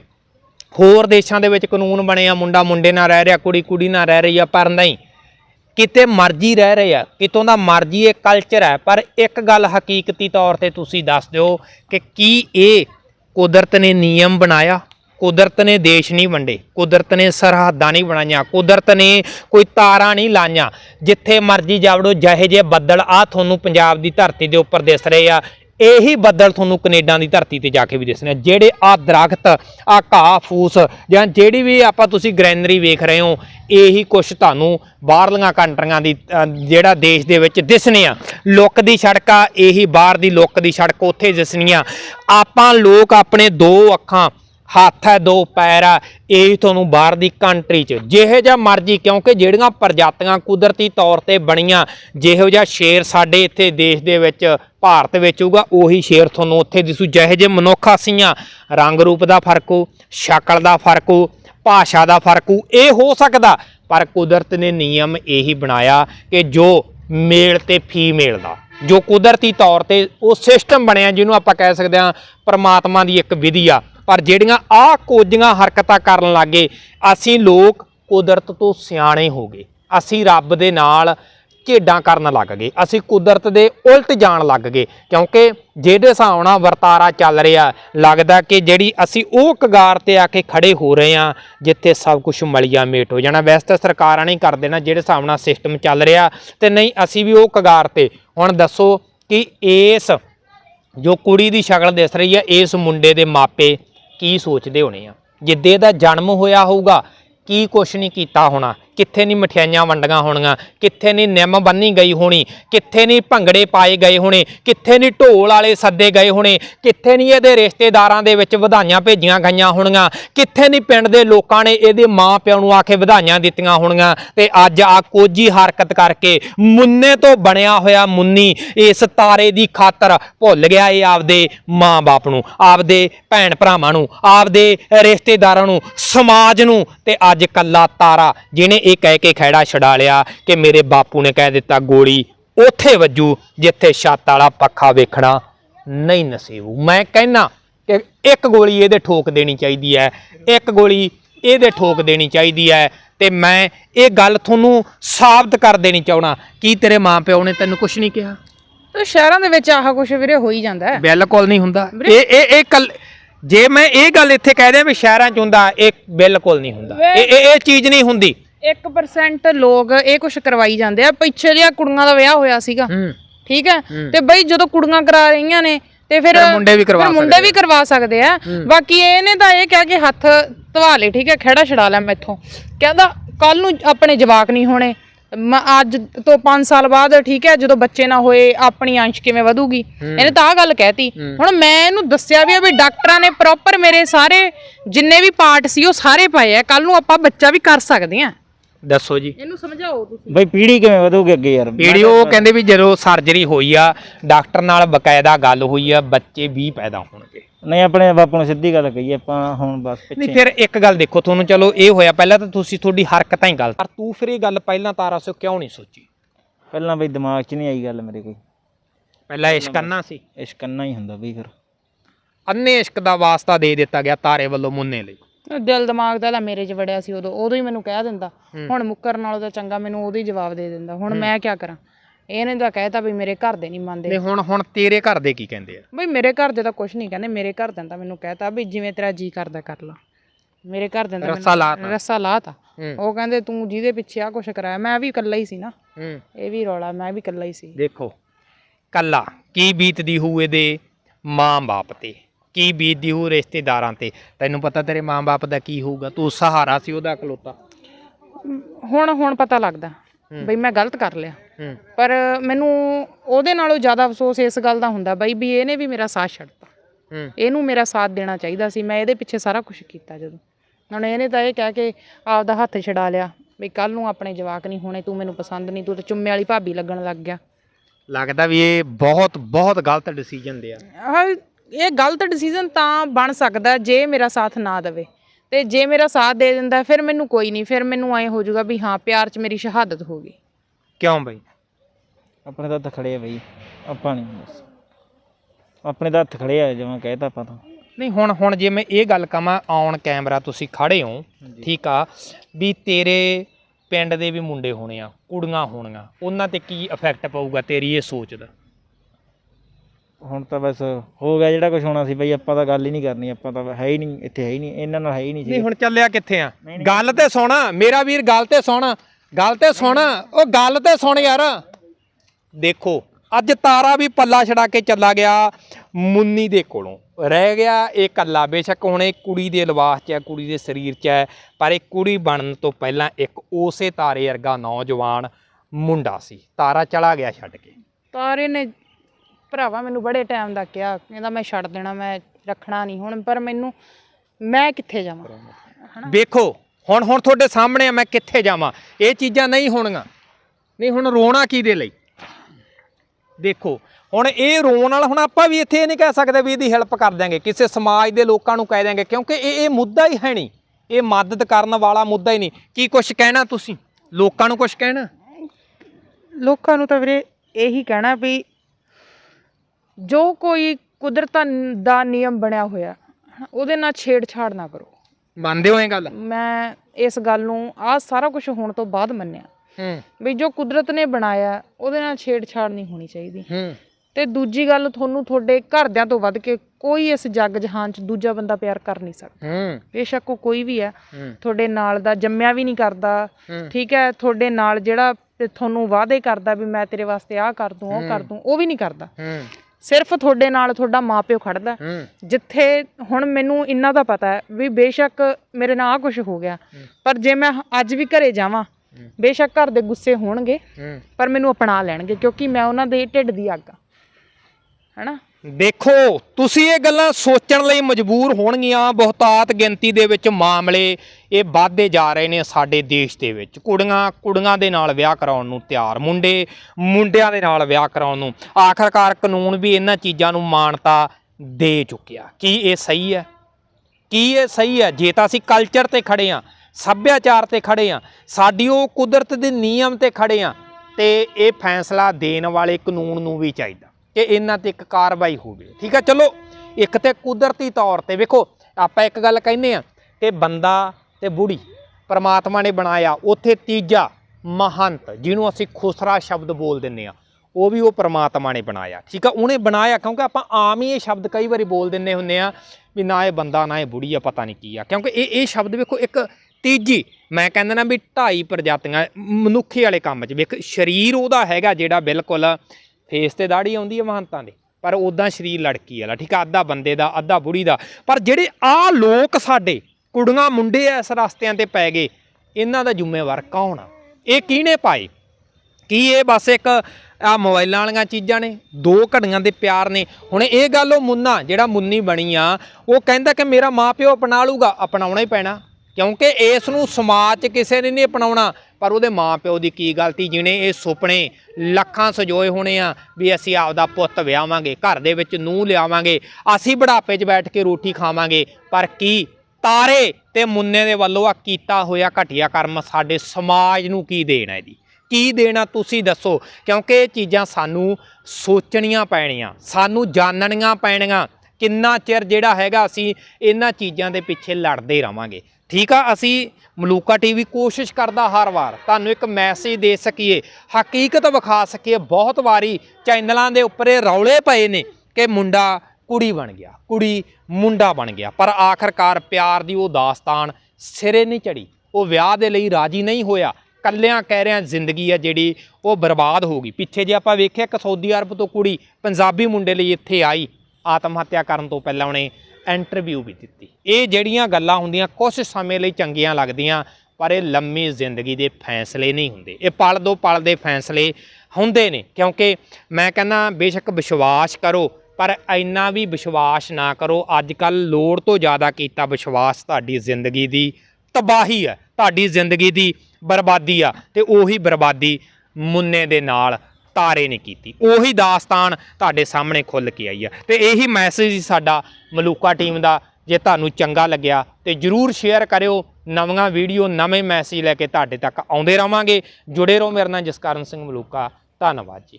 ਹੋਰ ਦੇਸ਼ਾਂ ਦੇ ਵਿੱਚ ਕਾਨੂੰਨ ਬਣੇ ਆ, ਮੁੰਡਾ ਮੁੰਡੇ ਨਾਲ ਰਹਿ ਰਿਹਾ, ਕੁੜੀ ਕੁੜੀ ਨਾਲ ਰਹਿ ਰਹੀ ਆ, ਪਰ ਨਹੀਂ। ਕਿਤੇ ਮਰਜ਼ੀ ਰਹਿ ਰਹੇ ਆ, ਕਿਤੋਂ ਦਾ ਮਰਜ਼ੀ ਇਹ ਕਲਚਰ ਹੈ ਪਰ ਇੱਕ ਗੱਲ ਹਕੀਕਤੀ ਤੌਰ ਤੇ ਤੁਸੀਂ ਦੱਸ ਦਿਓ ਕਿ ਕੀ ਇਹ ਕੁਦਰਤ ਨੇ ਨਿਯਮ ਬਣਾਇਆ? ਕੁਦਰਤ ਨੇ ਦੇਸ਼ ਨਹੀਂ ਵੰਡੇ, ਕੁਦਰਤ ਨੇ ਸਰਹੱਦਾਂ ਨਹੀਂ ਬਣਾਈਆਂ, ਕੁਦਰਤ ਨੇ ਕੋਈ ਤਾਰਾਂ ਨਹੀਂ ਲਾਈਆਂ। ਜਿੱਥੇ ਮਰਜ਼ੀ ਜਾਵੜੋ, ਜਿਹੇ ਜਿਹੇ ਬੱਦਲ ਆ ਤੁਹਾਨੂੰ ਪੰਜਾਬ ਦੀ ਧਰਤੀ ਦੇ ਉੱਪਰ ਦਿਸ ਰਹੇ ਆ ਇਹੀ ਬੱਦਲ ਤੁਹਾਨੂੰ ਕੈਨੇਡਾ ਦੀ ਧਰਤੀ ਤੇ ਜਾ ਕੇ ਵੀ ਦਿਸਣੇ ਜਿਹੜੇ ਆ ਦਰਖਤ, ਆ ਘਾਹ, ਫੂਸ ਜਾਂ ਜਿਹੜੀ ਵੀ ਆਪਾਂ ਤੁਸੀਂ ਗ੍ਰੈਨਰੀ ਵੇਖ ਰਹੇ ਹੋ, ਇਹੀ ਕੁਝ ਤੁਹਾਨੂੰ ਬਾਹਰਲੀਆਂ ਕੰਟਰੀਆਂ ਦੀ ਜਿਹੜਾ ਦੇਸ਼ ਦੇ ਵਿੱਚ ਦਿਸਣੇ ਆ। ਲੁੱਕ ਦੀ ਸੜਕ ਆ, ਇਹੀ ਬਾਹਰ ਦੀ ਲੁੱਕ ਦੀ ਸੜਕ ਉੱਥੇ ਦਿਸਣੀਆਂ ਆਪਾਂ ਲੋਕ ਆਪਣੇ ਦੋ ਅੱਖਾਂ ਹੱਥ ਹੈ, ਦੋ ਪੈਰ ਆ, ਇਹ ਤੁਹਾਨੂੰ ਬਾਹਰ ਦੀ ਕੰਟਰੀ 'ਚ। ਜਿਹੇ ਜਿਹਾ ਮਰਜ਼ੀ, ਕਿਉਂਕਿ ਜਿਹੜੀਆਂ ਪ੍ਰਜਾਤੀਆਂ ਕੁਦਰਤੀ ਤੌਰ ਤੇ ਬਣੀਆਂ, ਜਿਹੋ ਜਿਹਾ ਸ਼ੇਰ ਸਾਡੇ ਇੱਥੇ ਦੇਸ਼ ਦੇ ਵਿੱਚ, ਭਾਰਤ ਵਿੱਚ ਹੋਊਗਾ, ਉਹੀ ਸ਼ੇਰ ਤੁਹਾਨੂੰ ਉੱਥੇ ਦਿਸੂ। ਜਿਹੇ ਜਿਹੇ ਮਨੁੱਖ ਅਸੀਂ ਰੰਗ ਰੂਪ ਦਾ ਫ਼ਰਕ ਹੋ, ਸ਼ਕਲ ਦਾ ਫ਼ਰਕ ਹੋ, ਭਾਸ਼ਾ ਦਾ ਫ਼ਰਕ ਹੋ, ਇਹ ਹੋ ਸਕਦਾ। ਪਰ ਕੁਦਰਤ ਨੇ ਨਿਯਮ ਇਹੀ ਬਣਾਇਆ ਕਿ ਜੋ ਮੇਲ ਤੇ ਫੀਮੇਲ ਦਾ, ਜੋ ਕੁਦਰਤੀ ਤੌਰ ਤੇ ਉਹ ਸਿਸਟਮ ਬਣਿਆ, ਜਿਹਨੂੰ ਆਪਾਂ ਕਹਿ ਸਕਦੇ ਹਾਂ ਪਰਮਾਤਮਾ ਦੀ ਇੱਕ ਵਿਧੀ ਆ ਪਰ ਜਿਹੜੀਆਂ ਆਹ ਕੋਜੀਆਂ ਹਰਕਤਾਂ ਕਰਨ ਲੱਗੇ, ਅਸੀਂ ਲੋਕ ਕੁਦਰਤ ਤੋਂ ਸਿਆਣੇ ਹੋ ਗਏ। ਅਸੀਂ ਰੱਬ ਦੇ ਨਾਲ ਝੇਡਾਂ ਕਰਨ ਲੱਗ ਗਏ। ਅਸੀਂ ਕੁਦਰਤ ਦੇ ਉਲਟ ਜਾਣ ਲੱਗ ਗਏ। ਕਿਉਂਕਿ ਜਿਹੜੇ ਹਿਸਾਬ ਨਾਲ ਵਰਤਾਰਾ ਚੱਲ ਰਿਹਾ, ਲੱਗਦਾ ਕਿ ਜਿਹੜੀ ਅਸੀਂ ਉਹ ਕਗਾਰ ਤੇ ਆ ਕੇ ਖੜੇ ਹੋ ਰਹੇ ਆ ਜਿੱਥੇ ਸਭ ਕੁਝ ਮਲਿਆ ਮੇਟ ਹੋ ਜਾਣਾ। ਵੈਸੇ ਤਾਂ ਸਰਕਾਰਾਂ ਨੇ ਕਰ ਦੇਣਾ ਜਿਹੜੇ ਹਿਸਾਬ ਨਾਲ ਸਿਸਟਮ ਚੱਲ ਰਿਹਾ ਤੇ ਨਹੀਂ, ਅਸੀਂ ਵੀ ਉਹ ਕਗਾਰ ਤੇ। ਹੁਣ ਦੱਸੋ ਕਿ ਇਸ ਜੋ ਕੁੜੀ ਦੀ ਸ਼ਕਲ ਦਿਸ ਰਹੀ ਹੈ, ਇਸ ਮੁੰਡੇ ਦੇ ਮਾਪੇ ਕੀ ਸੋਚਦੇ ਹੋਣੇ ਆ? ਜਿੱਦੇ ਦਾ ਜਨਮ ਹੋਇਆ ਹੋਊਗਾ ਕੀ ਕੁਛ ਨਹੀਂ ਕੀਤਾ ਹੋਣਾ? ਕਿੱਥੇ ਨਹੀਂ ਮਠਿਆਈਆਂ ਵੰਡੀਆਂ ਹੋਣੀਆਂ, ਕਿੱਥੇ ਨਹੀਂ ਨਿੰਮ ਬੰਨੀ ਗਈ ਹੋਣੀ, ਕਿੱਥੇ ਨਹੀਂ ਭੰਗੜੇ ਪਾਏ ਗਏ ਹੋਣੇ, ਕਿੱਥੇ ਨਹੀਂ ਢੋਲ ਵਾਲੇ ਸੱਦੇ ਗਏ ਹੋਣੇ, ਕਿੱਥੇ ਨਹੀਂ ਇਹਦੇ ਰਿਸ਼ਤੇਦਾਰਾਂ ਦੇ ਵਿੱਚ ਵਧਾਈਆਂ ਭੇਜੀਆਂ ਗਈਆਂ ਹੋਣੀਆਂ, ਕਿੱਥੇ ਨਹੀਂ ਪਿੰਡ ਦੇ ਲੋਕਾਂ ਨੇ ਇਹਦੇ ਮਾਂ ਪਿਓ ਨੂੰ ਆ ਕੇ ਵਧਾਈਆਂ ਦਿੱਤੀਆਂ ਹੋਣੀਆਂ ਤੇ ਅੱਜ ਆ ਕੋਜੀ ਹਰਕਤ ਕਰਕੇ ਮੁੰਨੇ ਤੋਂ ਬਣਿਆ ਹੋਇਆ ਮੁੰਨੀ ਇਸ ਤਾਰੇ ਦੀ ਖਾਤਰ ਭੁੱਲ ਗਿਆ ਇਹ ਆਪਦੇ ਮਾਂ-ਬਾਪ ਨੂੰ, ਆਪਦੇ ਭੈਣ ਭਰਾਵਾਂ ਨੂੰ, ਆਪਦੇ ਰਿਸ਼ਤੇਦਾਰਾਂ ਨੂੰ, ਸਮਾਜ ਨੂੰ ਤੇ ਅੱਜ ਕੱਲਾ ਤਾਰਾ ਜਿਹਨੇ ਇਹ ਕਹਿ ਕੇ ਖੈੜਾ ਛਡਾ ਲਿਆ ਕਿ ਮੇਰੇ ਬਾਪੂ ਨੇ ਕਹਿ ਦਿੱਤਾ ਗੋਲੀ ਉੱਥੇ ਵੱਜੂ ਜਿੱਥੇ ਛੱਤ ਵਾਲਾ ਪੱਖਾ ਵੇਖਣਾ ਨਹੀਂ ਨਸੀਬ ਮੈਂ ਕਹਿਣਾ ਕਿ ਇੱਕ ਗੋਲੀ ਇਹਦੇ ਠੋਕ ਦੇਣੀ ਚਾਹੀਦੀ ਹੈ ਇੱਕ ਗੋਲੀ ਇਹਦੇ ਠੋਕ ਦੇਣੀ ਚਾਹੀਦੀ ਹੈ ਤੇ ਮੈਂ ਇਹ ਗੱਲ ਤੁਹਾਨੂੰ ਸਾਬਤ ਕਰ ਦੇਣੀ ਚਾਹਣਾ ਕੀ ਤੇਰੇ ਮਾਂ ਪਿਓ ਨੇ ਤੈਨੂੰ ਕੁਝ ਨਹੀਂ ਕਿਹਾ? ਤੇ ਸ਼ਹਿਰਾਂ ਦੇ ਵਿੱਚ ਆਹ ਕੁਝ ਵੀਰੇ ਹੋ ਹੀ ਜਾਂਦਾ ਹੈ। ਬਿਲਕੁਲ ਨਹੀਂ ਹੁੰਦਾ। ਇਹ ਇਹ ਇਹ ਕੱਲ ਜੇ ਮੈਂ ਇਹ ਗੱਲ ਇੱਥੇ ਕਹਿ ਦਿਆਂ ਵੀ ਸ਼ਹਿਰਾਂ 'ਚ ਹੁੰਦਾ ਇਹ ਬਿਲਕੁਲ ਨਹੀਂ ਹੁੰਦਾ। ਇਹ ਇਹ ਇਹ ਚੀਜ਼ ਨਹੀਂ ਹੁੰਦੀ। 1% ਲੋਕ ਇਹ ਕੁਝ ਕਰਵਾਈ ਜਾਂਦੇ ਆ। ਪਿੱਛੇ ਜਿਹਾ ਕੁੜੀਆਂ ਦਾ ਵਿਆਹ ਹੋਇਆ ਸੀਗਾ। ਹੂੰ। ਠੀਕ ਹੈ? ਤੇ ਬਈ ਜਦੋਂ ਕੁੜੀਆਂ ਕਰਾ ਰਹੀਆਂ ਨੇ ਤੇ ਫਿਰ ਮੁੰਡੇ ਵੀ ਕਰਵਾ ਫਿਰ ਮੁੰਡੇ ਵੀ ਕਰਵਾ ਸਕਦੇ ਆ। ਬਾਕੀ ਇਹਨੇ ਤਾਂ ਇਹ ਕਹਿ ਕੇ ਹੱਥ ਧਵਾ ਲੇ ਠੀਕ ਹੈ? ਖੇੜਾ ਛਡਾ ਲਿਆ ਮੈਥੋਂ। ਕਹਿੰਦਾ ਕੱਲ ਨੂੰ ਆਪਣੇ ਜਵਾਕ ਨਹੀਂ ਹੋਣੇ। ਮ- ਅੱਜ ਤੋਂ 5 ਸਾਲ ਬਾਅਦ ਠੀਕ ਹੈ? ਜਦੋਂ ਬੱਚੇ ਨਾ ਹੋਏ ਆਪਣੀ ਅੰਸ਼ ਕਿਵੇਂ ਵਧੂਗੀ? ਇਹਨੇ ਤਾਂ ਆ ਗੱਲ ਕਹਿਤੀ। ਹੁਣ ਮੈਂ ਇਹਨੂੰ ਦੱਸਿਆ ਵੀ ਆ ਵੀ ਡਾਕਟਰਾਂ ਨੇ ਪ੍ਰੋਪਰ ਮੇਰੇ ਸਾਰੇ ਜਿੰਨੇ ਵੀ ਪਾਰਟ ਸੀ ਉਹ ਸਾਰੇ ਪਾਏ ਆ। ਕੱਲ ਨੂੰ ਆਪਾਂ ਬੱਚਾ ਵੀ ਕਰ ਸਕਦੇ ਆ। ਦੱਸੋ ਜੀ। ਇਹਨੂੰ ਸਮਝਾਓ ਤੁਸੀਂ। ਬਈ ਪੀੜੀ ਕਿਵੇਂ ਵਧੂਗੀ ਅੱਗੇ ਯਾਰ? ਵੀਡੀਓ ਕਹਿੰਦੇ ਵੀ ਜਦੋਂ ਸਰਜਰੀ ਹੋਈ ਆ ਡਾਕਟਰ ਨਾਲ ਬਕਾਇਦਾ ਗੱਲ ਹੋਈ ਆ ਬੱਚੇ ਵੀ ਪੈਦਾ ਹੋਣਗੇ। ਨਹੀਂ ਆਪਣੇ ਬਾਪੂ ਨੂੰ ਸਿੱਧੀ ਗੱਲ ਕਹੀ ਆਪਾਂ ਹੁਣ ਬਸ ਨਹੀਂ ਪਿੱਛੇ ਫਿਰ ਇੱਕ ਗੱਲ ਦੇਖੋ ਤੁਹਾਨੂੰ ਚਲੋ ਇਹ ਹੋਇਆ ਪਹਿਲਾਂ ਤਾਂ ਤੁਸੀਂ ਤੁਹਾਡੀ ਹਰਕਤਾਂ ਹੀ ਗਲਤ ਪਰ ਤੂੰ ਫਿਰ ਇਹ ਗੱਲ ਪਹਿਲਾਂ ਤਾਰਾ ਸੋ ਕਿਉਂ ਨਹੀਂ ਸੋਚੀ? ਪਹਿਲਾਂ ਬਈ ਦਿਮਾਗ 'ਚ ਨਹੀਂ ਆਈ ਗੱਲ ਮੇਰੇ ਕੋਈ। ਪਹਿਲਾਂ ਇਸ਼ਕ ਕਰਨਾ ਸੀ। ਇਸ਼ਕ ਕਰਨਾ ਹੀ ਹੁੰਦਾ ਬਈ ਫਿਰ। ਅੰਨੇ ਇਸ਼ਕ ਦਾ ਵਾਸਤਾ ਦੇ ਦਿੱਤਾ ਗਿਆ ਤਾਰੇ ਵੱਲੋਂ ਮੁੰਨੇ ਲਈ। ਦਿਲ ਦਿਮਾਗ ਦਾ ਲਾ ਮੇਰੇ 'ਚ ਵੜਿਆ ਸੀ ਉਦੋਂ ਉਦੋਂ ਹੀ ਮੈਨੂੰ ਕਹਿ ਦਿੰਦਾ ਹੁਣ ਮੁੱਕਰ ਨਾਲੋਂ ਤਾਂ ਚੰਗਾ ਮੈਨੂੰ ਉਦੋਂ ਹੀ ਜਵਾਬ ਦੇ ਦਿੰਦਾ ਹੁਣ ਮੈਂ ਕੀ ਕਰਾਂ? ਇਹਨੇ ਤਾਂ ਕਹਿਤਾ ਵੀ ਮੇਰੇ ਘਰ ਦੇ ਨਹੀਂ ਮੰਨਦੇ। ਨਹੀਂ ਹੁਣ ਹੁਣ ਤੇਰੇ ਘਰ ਦੇ ਕੀ ਕਹਿੰਦੇ ਆ? ਬਈ ਮੇਰੇ ਘਰ ਦੇ ਤਾਂ ਕੁਝ ਨਹੀਂ ਕਹਿੰਦੇ ਮੇਰੇ ਘਰ ਦੇ ਤਾਂ ਮੈਨੂੰ ਕਹਿਤਾ ਵੀ ਜਿਵੇਂ ਤੇਰਾ ਜੀ ਕਰਦਾ ਕਰ ਲਾ। ਮੇਰੇ ਘਰ ਦੇ ਤਾਂ ਮੈਨੂੰ- ਰੱਸਾ ਲਾਤਾ। ਰੱਸਾ ਲਾਤਾ। ਹੂੰ। ਉਹ ਕਹਿੰਦੇ ਤੂੰ ਜਿਹਦੇ ਪਿੱਛੇ ਆ ਕੁਛ ਕਰਾਇਆ ਮੈਂ ਵੀ ਇਕੱਲਾ ਹੀ ਸੀ ਨਾ। ਹੂੰ। ਇਹ ਵੀ ਰੌਲਾ ਮੈਂ ਵੀ ਇਕੱਲਾ ਹੀ ਸੀ। ਦੇਖੋ ਕੱਲਾ ਕੀ ਬੀਤਦੀ ਹੋਊ ਇਹਦੇ ਮਾਂ-ਬਾਪ ਤੇ? ਕੀ ਬੀਤਦੀ ਹੋਊ ਰਿਸ਼ਤੇਦਾਰਾਂ ਤੇ? ਤੈਨੂੰ ਪਤਾ ਤੇਰੇ ਮਾਂ-ਬਾਪ ਦਾ ਕੀ ਹੋਊਗਾ? ਤੂੰ ਸਹਾਰਾ ਸੀ ਉਹਦਾ ਇਕਲੌਤਾ। ਹੁਣ ਹੁਣ ਪਤਾ ਲੱਗਦਾ ਬਈ ਮੈਂ ਗਲਤ ਕਰ ਲਿਆ। ਹੂੰ। ਪਰ ਮੈਨੂੰ ਉਹਦੇ ਨਾਲੋਂ ਜ਼ਿਆਦਾ ਅਫਸੋਸ ਇਸ ਗੱਲ ਦਾ ਹੁੰਦਾ ਬਈ ਵੀ ਇਹਨੇ ਵੀ ਮੇਰਾ ਸਾਥ ਛੱਡਤਾ। ਹੂੰ। ਇਹਨੂੰ ਮੇਰਾ ਸਾਥ ਦੇਣਾ ਚਾਹੀਦਾ ਸੀ। ਮੈਂ ਇਹਦੇ ਪਿੱਛੇ ਸਾਰਾ ਕੁਝ ਕੀਤਾ ਜਦੋਂ। ਹੁਣ ਇਹਨੇ ਤਾਂ ਇਹ ਕਹਿ ਕੇ ਆਪਦਾ ਹੱਥ ਛਡਾ ਲਿਆ ਵੀ ਕੱਲ ਨੂੰ ਆਪਣੇ ਜਵਾਕ ਨਹੀਂ ਹੋਣੇ ਤੂੰ ਮੈਨੂੰ ਪਸੰਦ ਨਹੀਂ ਤੂੰ ਤਾਂ ਚੁੰਮੇ ਵਾਲੀ ਭਾਬੀ ਲੱਗਣ ਲੱਗ ਗਿਆ। ਲੱਗਦਾ ਵੀ ਇਹ ਬਹੁਤ ਬਹੁਤ ਗਲਤ ਡਿਸੀਜਨ ਦੇ ਆ। ਆਹ ਇਹ ਗਲਤ ਡਿਸੀਜਨ ਤਾਂ ਬਣ ਸਕਦਾ ਜੇ ਮੇਰਾ ਸਾਥ ਨਾ ਦੇਵੇ। ਤੇ ਜੇ ਮੇਰਾ ਸਾਥ ਦੇ ਦਿੰਦਾ ਫਿਰ ਮੈਨੂੰ ਕੋਈ ਨਹੀਂ ਫਿਰ ਮੈਨੂੰ ਐ ਹੋ ਜਾਊਗਾ ਵੀ ਹਾਂ ਪਿਆਰ 'ਚ ਮੇਰੀ ਸ਼ਹਾਦਤ ਹੋ ਗਈ। ਕਿਉਂ ਬਈ? ਆਪਣੇ ਤਾਂ ਹੱਥ ਖੜੇ ਆ ਬਈ ਆਪਾਂ ਨਹੀਂ ਬਸ। ਆਪਣੇ ਤਾਂ ਹੱਥ ਖੜੇ ਆ ਜਿਵੇਂ ਕਹਿਤਾ ਆਪਾਂ ਤਾਂ। ਨਹੀਂ ਹੁਣ ਹੁਣ ਜੇ ਮੈਂ ਇਹ ਗੱਲ ਕਵਾਂ ਔਨ ਕੈਮਰਾ ਤੁਸੀਂ ਖੜੇ ਹੋ ਠੀਕ ਆ ਵੀ ਤੇਰੇ ਪਿੰਡ ਦੇ ਵੀ ਮੁੰਡੇ ਹੋਣੇ ਆ ਕੁੜੀਆਂ ਹੋਣੀਆਂ ਉਹਨਾਂ ਤੇ ਕੀ ਇਫੈਕਟ ਪਊਗਾ ਤੇਰੀ ਇਹ ਸੋਚ ਦਾ? ਹੁਣ ਤਾਂ ਬਸ ਹੋ ਗਿਆ ਜਿਹੜਾ ਕੁਝ ਹੋਣਾ ਸੀ ਬਈ ਆਪਾਂ ਤਾਂ ਗੱਲ ਹੀ ਨਹੀਂ ਕਰਨੀ ਆਪਾਂ ਤਾਂ ਹੈ ਹੀ ਨਹੀਂ ਇੱਥੇ ਹੈ ਹੀ ਨਹੀਂ ਇਹਨਾਂ ਨਾਲ ਹੈ ਹੀ ਨਹੀਂ ਨਹੀਂ ਸੀ। ਹੁਣ ਚੱਲਿਆ ਕਿੱਥੇ ਆ? ਗੱਲ ਤੇ ਸੁਣ ਮੇਰਾ ਵੀਰ ਗੱਲ ਤੇ ਸੁਣ ਗੱਲ ਤੇ ਸੁਣ ਉਹ ਗੱਲ ਤੇ ਸੁਣ ਯਾਰ। ਦੇਖੋ ਅੱਜ ਤਾਰਾ ਵੀ ਪੱਲਾ ਛਡਾ ਕੇ ਚੱਲਾ ਗਿਆ ਮੁੰਨੀ ਦੇ ਕੋਲੋਂ। ਰਹਿ ਗਿਆ ਇਹ ਕੱਲਾ ਬੇਸ਼ੱਕ ਹੁਣ ਇਹ ਕੁੜੀ ਦੇ ਲਿਬਾਸ 'ਚ ਹੈ ਕੁੜੀ ਦੇ ਸਰੀਰ 'ਚ ਹੈ ਪਰ ਇਹ ਕੁੜੀ ਬਣਨ ਤੋਂ ਪਹਿਲਾਂ ਇੱਕ ਉਸੇ ਤਾਰੇ ਵਰਗਾ ਨੌਜਵਾਨ ਮੁੰਡਾ ਸੀ। ਤਾਰਾ ਚਲਾ ਗਿਆ ਛੱਡ ਕੇ। ਤਾਰੇ ਨੇ ਭਰਾਵਾ ਮੈਨੂੰ ਬੜੇ ਟਾਈਮ ਦਾ ਕਿਹਾ ਕਹਿੰਦਾ ਮੈਂ ਛੱਡ ਦੇਣਾ ਮੈਂ ਰੱਖਣਾ ਨਹੀਂ ਹੁਣ ਪਰ ਮੈਨੂੰ ਮੈਂ ਕਿੱਥੇ ਜਾਵਾਂ? ਵੇਖੋ ਹੁਣ ਹੁਣ ਤੁਹਾਡੇ ਸਾਹਮਣੇ ਆ ਮੈਂ ਕਿੱਥੇ ਜਾਵਾਂ? ਇਹ ਚੀਜ਼ਾਂ ਨਹੀਂ ਹੋਣੀਆਂ। ਨਹੀਂ ਹੁਣ ਰੋਣਾ ਕਿਹਦੇ ਲਈ? ਦੇਖੋ ਹੁਣ ਇਹ ਰੋਣ ਨਾਲ ਹੁਣ ਆਪਾਂ ਵੀ ਇੱਥੇ ਇਹ ਨਹੀਂ ਕਹਿ ਸਕਦੇ ਵੀ ਇਹਦੀ ਹੈਲਪ ਕਰ ਦਿਆਂਗੇ ਕਿਸੇ ਸਮਾਜ ਦੇ ਲੋਕਾਂ ਨੂੰ ਕਹਿ ਦਿਆਂਗੇ ਕਿਉਂਕਿ ਇਹ ਇਹ ਮੁੱਦਾ ਹੀ ਹੈ ਨਹੀਂ। ਇਹ ਮਦਦ ਕਰਨ ਵਾਲਾ ਮੁੱਦਾ ਹੀ ਨਹੀਂ। ਕੀ ਕੁਝ ਕਹਿਣਾ ਤੁਸੀਂ? ਲੋਕਾਂ ਨੂੰ ਕੁਝ ਕਹਿਣਾ? ਲੋਕਾਂ ਨੂੰ ਤਾਂ ਵੀਰੇ ਇਹੀ ਕਹਿਣਾ ਵੀ ਜੋ ਕੋਈ ਕੁਦਰਤ ਦਾ ਨਿਯਮ ਬਣਿਆ ਹੋਇਆ ਉਹਦੇ ਨਾਲ ਛੇੜਛਾੜ ਨਾ ਕਰੋ। ਮੰਨਦੇ ਹੋ ਇਹ ਗੱਲ? ਮੈਂ ਇਸ ਗੱਲ ਨੂੰ ਆਹ ਸਾਰਾ ਕੁਝ ਹੋਣ ਤੋਂ ਬਾਅਦ ਮੰਨਿਆ। ਹੂੰ। ਵੀ ਜੋ ਕੁਦਰਤ ਨੇ ਬਣਾਇਆ ਉਹਦੇ ਨਾਲ ਛੇੜਛਾੜ ਨਹੀਂ ਹੋਣੀ ਚਾਹੀਦੀ। ਹੂੰ। ਤੇ ਦੂਜੀ ਗੱਲ ਤੁਹਾਨੂੰ ਤੁਹਾਡੇ ਘਰਦਿਆਂ ਤੋਂ ਵੱਧ ਕੇ ਕੋਈ ਇਸ ਜੱਗ ਜਹਾਨ 'ਚ ਦੂਜਾ ਬੰਦਾ ਪਿਆਰ ਕਰ ਨਹੀਂ ਸਕਦਾ। ਹੂੰ। ਬੇਸ਼ੱਕ ਉਹ ਕੋਈ ਵੀ ਹੈ। ਹੂੰ। ਤੁਹਾਡੇ ਨਾਲ ਦਾ ਜੰਮਿਆ ਵੀ ਨਹੀਂ ਕਰਦਾ। ਠੀਕ ਹੈ ਤੁਹਾਡੇ ਨਾਲ ਜਿਹੜਾ ਤੁਹਾਨੂੰ ਵਾਅਦੇ ਕਰਦਾ ਵੀ ਮੈਂ ਤੇਰੇ ਵਾਸਤੇ ਆਹ ਕਰ ਦੂੰ ਉਹ ਕਰ ਦੂੰ ਉਹ ਵੀ ਨਹੀਂ ਕਰਦਾ। ਹੂੰ। ਸਿਰਫ ਤੁਹਾਡੇ ਨਾਲ ਤੁਹਾਡਾ ਮਾਪਿਓ ਖੜਦਾ ਜਿੱਥੇ ਹੁਣ ਮੈਨੂੰ ਇੰਨਾ ਤਾਂ ਪਤਾ ਹੈ ਵੀ ਬੇਸ਼ੱਕ ਮੇਰੇ ਨਾਲ ਆ ਕੁਝ ਹੋ ਗਿਆ। ਪਰ ਜੇ ਮੈਂ ਅੱਜ ਵੀ ਘਰੇ ਜਾਵਾਂ ਬੇਸ਼ੱਕ ਘਰ ਦੇ ਗੁੱਸੇ ਹੋਣਗੇ ਪਰ ਮੈਨੂੰ ਅਪਣਾ ਲੈਣਗੇ ਕਿਉਂਕਿ ਮੈਂ ਉਹਨਾਂ ਦੇ ਢਿੱਡ ਦੀ ਅੱਗ ਆ ਹੈਨਾ? ਦੇਖੋ, ਤੁਸੀਂ ਇਹ ਗੱਲਾਂ ਸੋਚਣ ਲਈ ਮਜਬੂਰ ਹੋਣਗੀਆਂ, ਬਹੁਤਾਤ ਗਿਣਤੀ ਦੇ ਵਿੱਚ ਮਾਮਲੇ ਇਹ ਵੱਧਦੇ ਜਾ ਰਹੇ ਨੇ ਸਾਡੇ ਦੇਸ਼ ਦੇ ਵਿੱਚ। ਕੁੜੀਆਂ ਕੁੜੀਆਂ ਦੇ ਨਾਲ ਵਿਆਹ ਕਰਾਉਣ ਨੂੰ ਤਿਆਰ, ਮੁੰਡੇ, ਮੁੰਡਿਆਂ ਦੇ ਨਾਲ ਵਿਆਹ ਕਰਾਉਣ ਨੂੰ। ਆਖਰਕਾਰ ਕਾਨੂੰਨ ਵੀ ਇਹਨਾਂ ਚੀਜ਼ਾਂ ਨੂੰ ਮਾਨਤਾ ਦੇ ਚੁੱਕਿਆ। ਕੀ ਇਹ ਸਹੀ ਹੈ? ਕੀ ਇਹ ਸਹੀ ਹੈ? ਜੇ ਤਾਂ ਅਸੀਂ ਕਲਚਰ ਤੇ ਖੜੇ ਆ ਸੱਭਿਆਚਾਰ ਤੇ ਖੜੇ ਆ ਸਾਡੀ ਉਹ ਕੁਦਰਤ ਦੇ ਨਿਯਮ ਤੇ ਖੜੇ ਆ ਤੇ ਇਹ ਫੈਸਲਾ ਦੇਣ ਵਾਲੇ ਕਾਨੂੰਨ ਨੂੰ ਵੀ ਚਾਹੀਦਾ। ਕਿ ਇਹਨਾਂ ਤੇ ਇੱਕ ਕਾਰਵਾਈ ਹੋਵੇ। ਠੀਕ ਆ, ਚਲੋ, ਇੱਕ ਤੇ ਕੁਦਰਤੀ ਤੌਰ ਤੇ ਵੇਖੋ, ਆਪਾਂ ਇੱਕ ਗੱਲ ਕਹਿੰਦੇ ਆ ਕਿ ਬੰਦਾ ਤੇ ਬੁੜੀ ਪਰਮਾਤਮਾ ਨੇ ਬਣਾਇਆ, ਉੱਥੇ ਤੀਜਾ ਮਹੰਤ, ਜਿਹਨੂੰ ਅਸੀਂ ਖੁਸਰਾ ਸ਼ਬਦ ਬੋਲ ਦਿੰਨੇ ਆ, ਉਹ ਵੀ ਉਹ ਪਰਮਾਤਮਾ ਨੇ ਬਣਾਇਆ। ਠੀਕ ਆ, ਉਹਨੇ ਬਣਾਇਆ ਕਿਉਂਕਿ ਆਪਾਂ ਆਮ ਹੀ ਇਹ ਸ਼ਬਦ ਕਈ ਵਾਰੀ ਬੋਲ ਦਿੰਨੇ ਹੁੰਨੇ ਆ ਵੀ ਨਾ ਇਹ ਬੰਦਾ, ਨਾ ਇਹ ਬੁੜੀ ਆ, ਪਤਾ ਨਹੀਂ ਕੀ ਆ। ਕਿਉਂਕਿ ਇਹ ਇਹ ਸ਼ਬਦ ਵੇਖੋ, ਇੱਕ ਤੀਜੀ, ਮੈਂ ਕਹਿੰਦਾ ਨਾ ਵੀ ਢਾਈ ਪ੍ਰਜਾਤੀਆਂ, ਮਨੁੱਖੀ ਵਾਲੇ ਕੰਮ 'ਚ ਵੇਖ, ਸਰੀਰ ਉਹਦਾ ਹੈਗਾ ਜਿਹੜਾ ਬਿਲਕੁਲ ਫੇਸ ਤੇ ਦਾੜੀ ਆਉਂਦੀ ਹੈ ਮਹੰਤਾਂ ਦੇ, ਪਰ ਉਦਾਂ ਸਰੀਰ ਲੜਕੀ ਵਾਲਾ, ਠੀਕ ਆ, ਅੱਧਾ ਬੰਦੇ ਦਾ, ਅੱਧਾ ਬੁੜੀ ਦਾ। ਪਰ ਜਿਹੜੇ ਆ ਲੋਕ ਸਾਡੇ, ਕੁੜੀਆਂ, ਮੁੰਡੇ ਇਸ ਰਸਤਿਆਂ ਤੇ ਪੈ ਗਏ, ਇਹਨਾਂ ਦਾ ਜ਼ਿੰਮੇਵਾਰ ਕੌਣ ਆ? ਇਹ ਕਿਹਨੇ ਪਾਏ? ਕੀ ਇਹ ਬਸ ਇੱਕ ਆ ਮੋਬਾਈਲਾਂ ਵਾਲੀਆਂ ਚੀਜ਼ਾਂ ਨੇ? ਦੋ ਘੜੀਆਂ ਦੇ ਪਿਆਰ ਨੇ। ਹੁਣ ਇਹ ਗੱਲ ਉਹ ਮੁੰਨਾ, ਜਿਹੜਾ ਮੁੰਨੀ ਬਣੀ ਆ, ਉਹ ਕਹਿੰਦਾ ਕਿ ਮੇਰਾ ਮਾਪਿਓ ਅਪਣਾ ਲੂਗਾ, ਅਪਣਾਉਣਾ ਹੀ ਪੈਣਾ। ਕਿਉਂਕਿ ਇਸ ਨੂੰ ਸਮਾਜ 'ਚ ਕਿਸੇ ਨੇ ਨਹੀਂ ਅਪਣਾਉਣਾ। ਪਰ ਉਹਦੇ ਮਾਪਿਓ ਦੀ ਕੀ ਗਲਤੀ? ਜਿਹਨੇ ਇਹ ਸੁਪਨੇ ਲੱਖਾਂ ਸਜੋਏ ਹੋਣੇ ਆ ਵੀ ਅਸੀਂ ਆਪਦਾ ਪੁੱਤ ਵਿਆਹਾਂਗੇ, ਘਰ ਦੇ ਵਿੱਚ ਨੂੰਹ ਲਿਆਵਾਂਗੇ, ਅਸੀਂ ਬੁਢਾਪੇ 'ਚ ਬੈਠ ਕੇ ਰੋਟੀ ਖਾਵਾਂਗੇ। ਪਰ ਕੀ ਤਾਰੇ ਤੇ ਮੁੰਨੇ ਦੇ ਵੱਲੋਂ ਆ ਕੀਤਾ ਹੋਇਆ ਘਟੀਆ ਕਰਮ ਸਾਡੇ ਸਮਾਜ ਨੂੰ ਕੀ ਦੇਣਾ ਇਹਦੀ? ਕੀ ਦੇਣਾ ਤੁਸੀਂ ਦੱਸੋ? ਕਿਉਂਕਿ ਇਹ ਚੀਜ਼ਾਂ ਸਾਨੂੰ ਸੋਚਣੀਆਂ ਪੈਣੀਆਂ, ਸਾਨੂੰ ਜਾਣਨੀਆਂ ਪੈਣੀਆਂ। ਕਿੰਨਾ ਚਿਰ ਜਿਹੜਾ ਹੈਗਾ ਅਸੀਂ ਇਹਨਾਂ ਚੀਜ਼ਾਂ ਦੇ ਪਿੱਛੇ ਲੜਦੇ ਰਵਾਂਗੇ। ਠੀਕ ਆ, ਅਸੀਂ ਮਲੂਕਾ ਟੀਵੀ ਕੋਸ਼ਿਸ਼ ਕਰਦਾ ਹਰ ਵਾਰ, ਤੁਹਾਨੂੰ ਇੱਕ ਮੈਸੇਜ ਦੇ ਸਕੀਏ, ਹਕੀਕਤ ਵਿਖਾ ਸਕੀਏ। ਬਹੁਤ ਵਾਰੀ ਚੈਨਲਾਂ ਦੇ ਉੱਪਰ ਇਹ ਰੌਲੇ ਪਏ ਨੇ ਕਿ ਮੁੰਡਾ ਕੁੜੀ ਬਣ ਗਿਆ, ਕੁੜੀ ਮੁੰਡਾ ਬਣ ਗਿਆ, ਪਰ ਆਖਰਕਾਰ ਪਿਆਰ ਦੀ ਉਹ ਦਾਸਤਾਨ ਸਿਰੇ ਨਹੀਂ ਚੜੀ ਉਹ ਵਿਆਹ ਦੇ ਲਈ ਰਾਜੀ ਨਹੀਂ ਹੋਇਆ। ਕੱਲਿਆਂ ਕਹਿ ਰਿਆਂ ਜ਼ਿੰਦਗੀ ਆ ਜਿਹੜੀ ਉਹ ਬਰਬਾਦ ਹੋ ਗਈ। ਪਿੱਛੇ ਜੇ ਆਪਾਂ ਵੇਖਿਆ ਕਿ ਸਾਊਦੀ ਅਰਬ ਤੋਂ ਕੁੜੀ ਪੰਜਾਬੀ ਮੁੰਡੇ ਲਈ ਇੱਥੇ ਆਈ, ਆਤਮ ਹੱਤਿਆ ਕਰਨ ਤੋਂ ਪਹਿਲਾਂ ਉਹਨੇ ਇੰਟਰਵਿਊ ਵੀ ਦਿੱਤੀ। ਇਹ ਜਿਹੜੀਆਂ ਗੱਲਾਂ ਹੁੰਦੀਆਂ ਕੁਝ ਸਮੇਂ ਲਈ ਚੰਗੀਆਂ ਲੱਗਦੀਆਂ, ਪਰ ਇਹ ਲੰਮੀ ਜ਼ਿੰਦਗੀ ਦੇ ਫੈਸਲੇ ਨਹੀਂ ਹੁੰਦੇ। ਇਹ ਪਲ ਦੋ ਪਲ ਦੇ ਫੈਸਲੇ ਹੁੰਦੇ ਨੇ, ਕਿਉਂਕਿ ਮੈਂ ਕਹਿੰਦਾ, ਬੇਸ਼ੱਕ ਵਿਸ਼ਵਾਸ ਕਰੋ, ਪਰ ਇੰਨਾ ਵੀ ਵਿਸ਼ਵਾਸ ਨਾ ਕਰੋ ਅੱਜ ਕੱਲ ਲੋੜ ਤੋਂ ਜ਼ਿਆਦਾ ਕੀਤਾ ਵਿਸ਼ਵਾਸ ਤੁਹਾਡੀ ਜ਼ਿੰਦਗੀ ਦੀ ਤਬਾਹੀ ਹੈ ਤੁਹਾਡੀ ਜ਼ਿੰਦਗੀ ਦੀ ਬਰਬਾਦੀ ਆ, ਤੇ ਉਹੀ ਬਰਬਾਦੀ ਮੁੰਨੇ ਦੇ ਨਾਲ ਤਾਰੇ ਨੇ ਕੀਤੀ। ਉਹੀ ਦਾਸਤਾਨ ਤੁਹਾਡੇ ਸਾਹਮਣੇ ਖੁੱਲ ਕੇ ਆਈ ਆ। ਤੇ ਇਹੀ ਮੈਸੇਜ ਸਾਡਾ ਮਲੂਕਾ ਟੀਮ ਦਾ, ਜੇ ਤੁਹਾਨੂੰ ਚੰਗਾ ਲੱਗਿਆ ਤੇ ਜਰੂਰ ਸ਼ੇਅਰ ਕਰਿਓ। ਨਵੀਆਂ ਵੀਡੀਓ ਨਵੇਂ ਮੈਸੇਜ ਲੈ ਕੇ ਤੁਹਾਡੇ ਤੱਕ ਆਉਂਦੇ ਰਵਾਂਗੇ। ਜੁੜੇ ਰਹੋ ਮੇਰੇ ਨਾਲ ਜਸਕਰਨ ਸਿੰਘ ਮਲੂਕਾ। ਧੰਨਵਾਦ ਜੀ।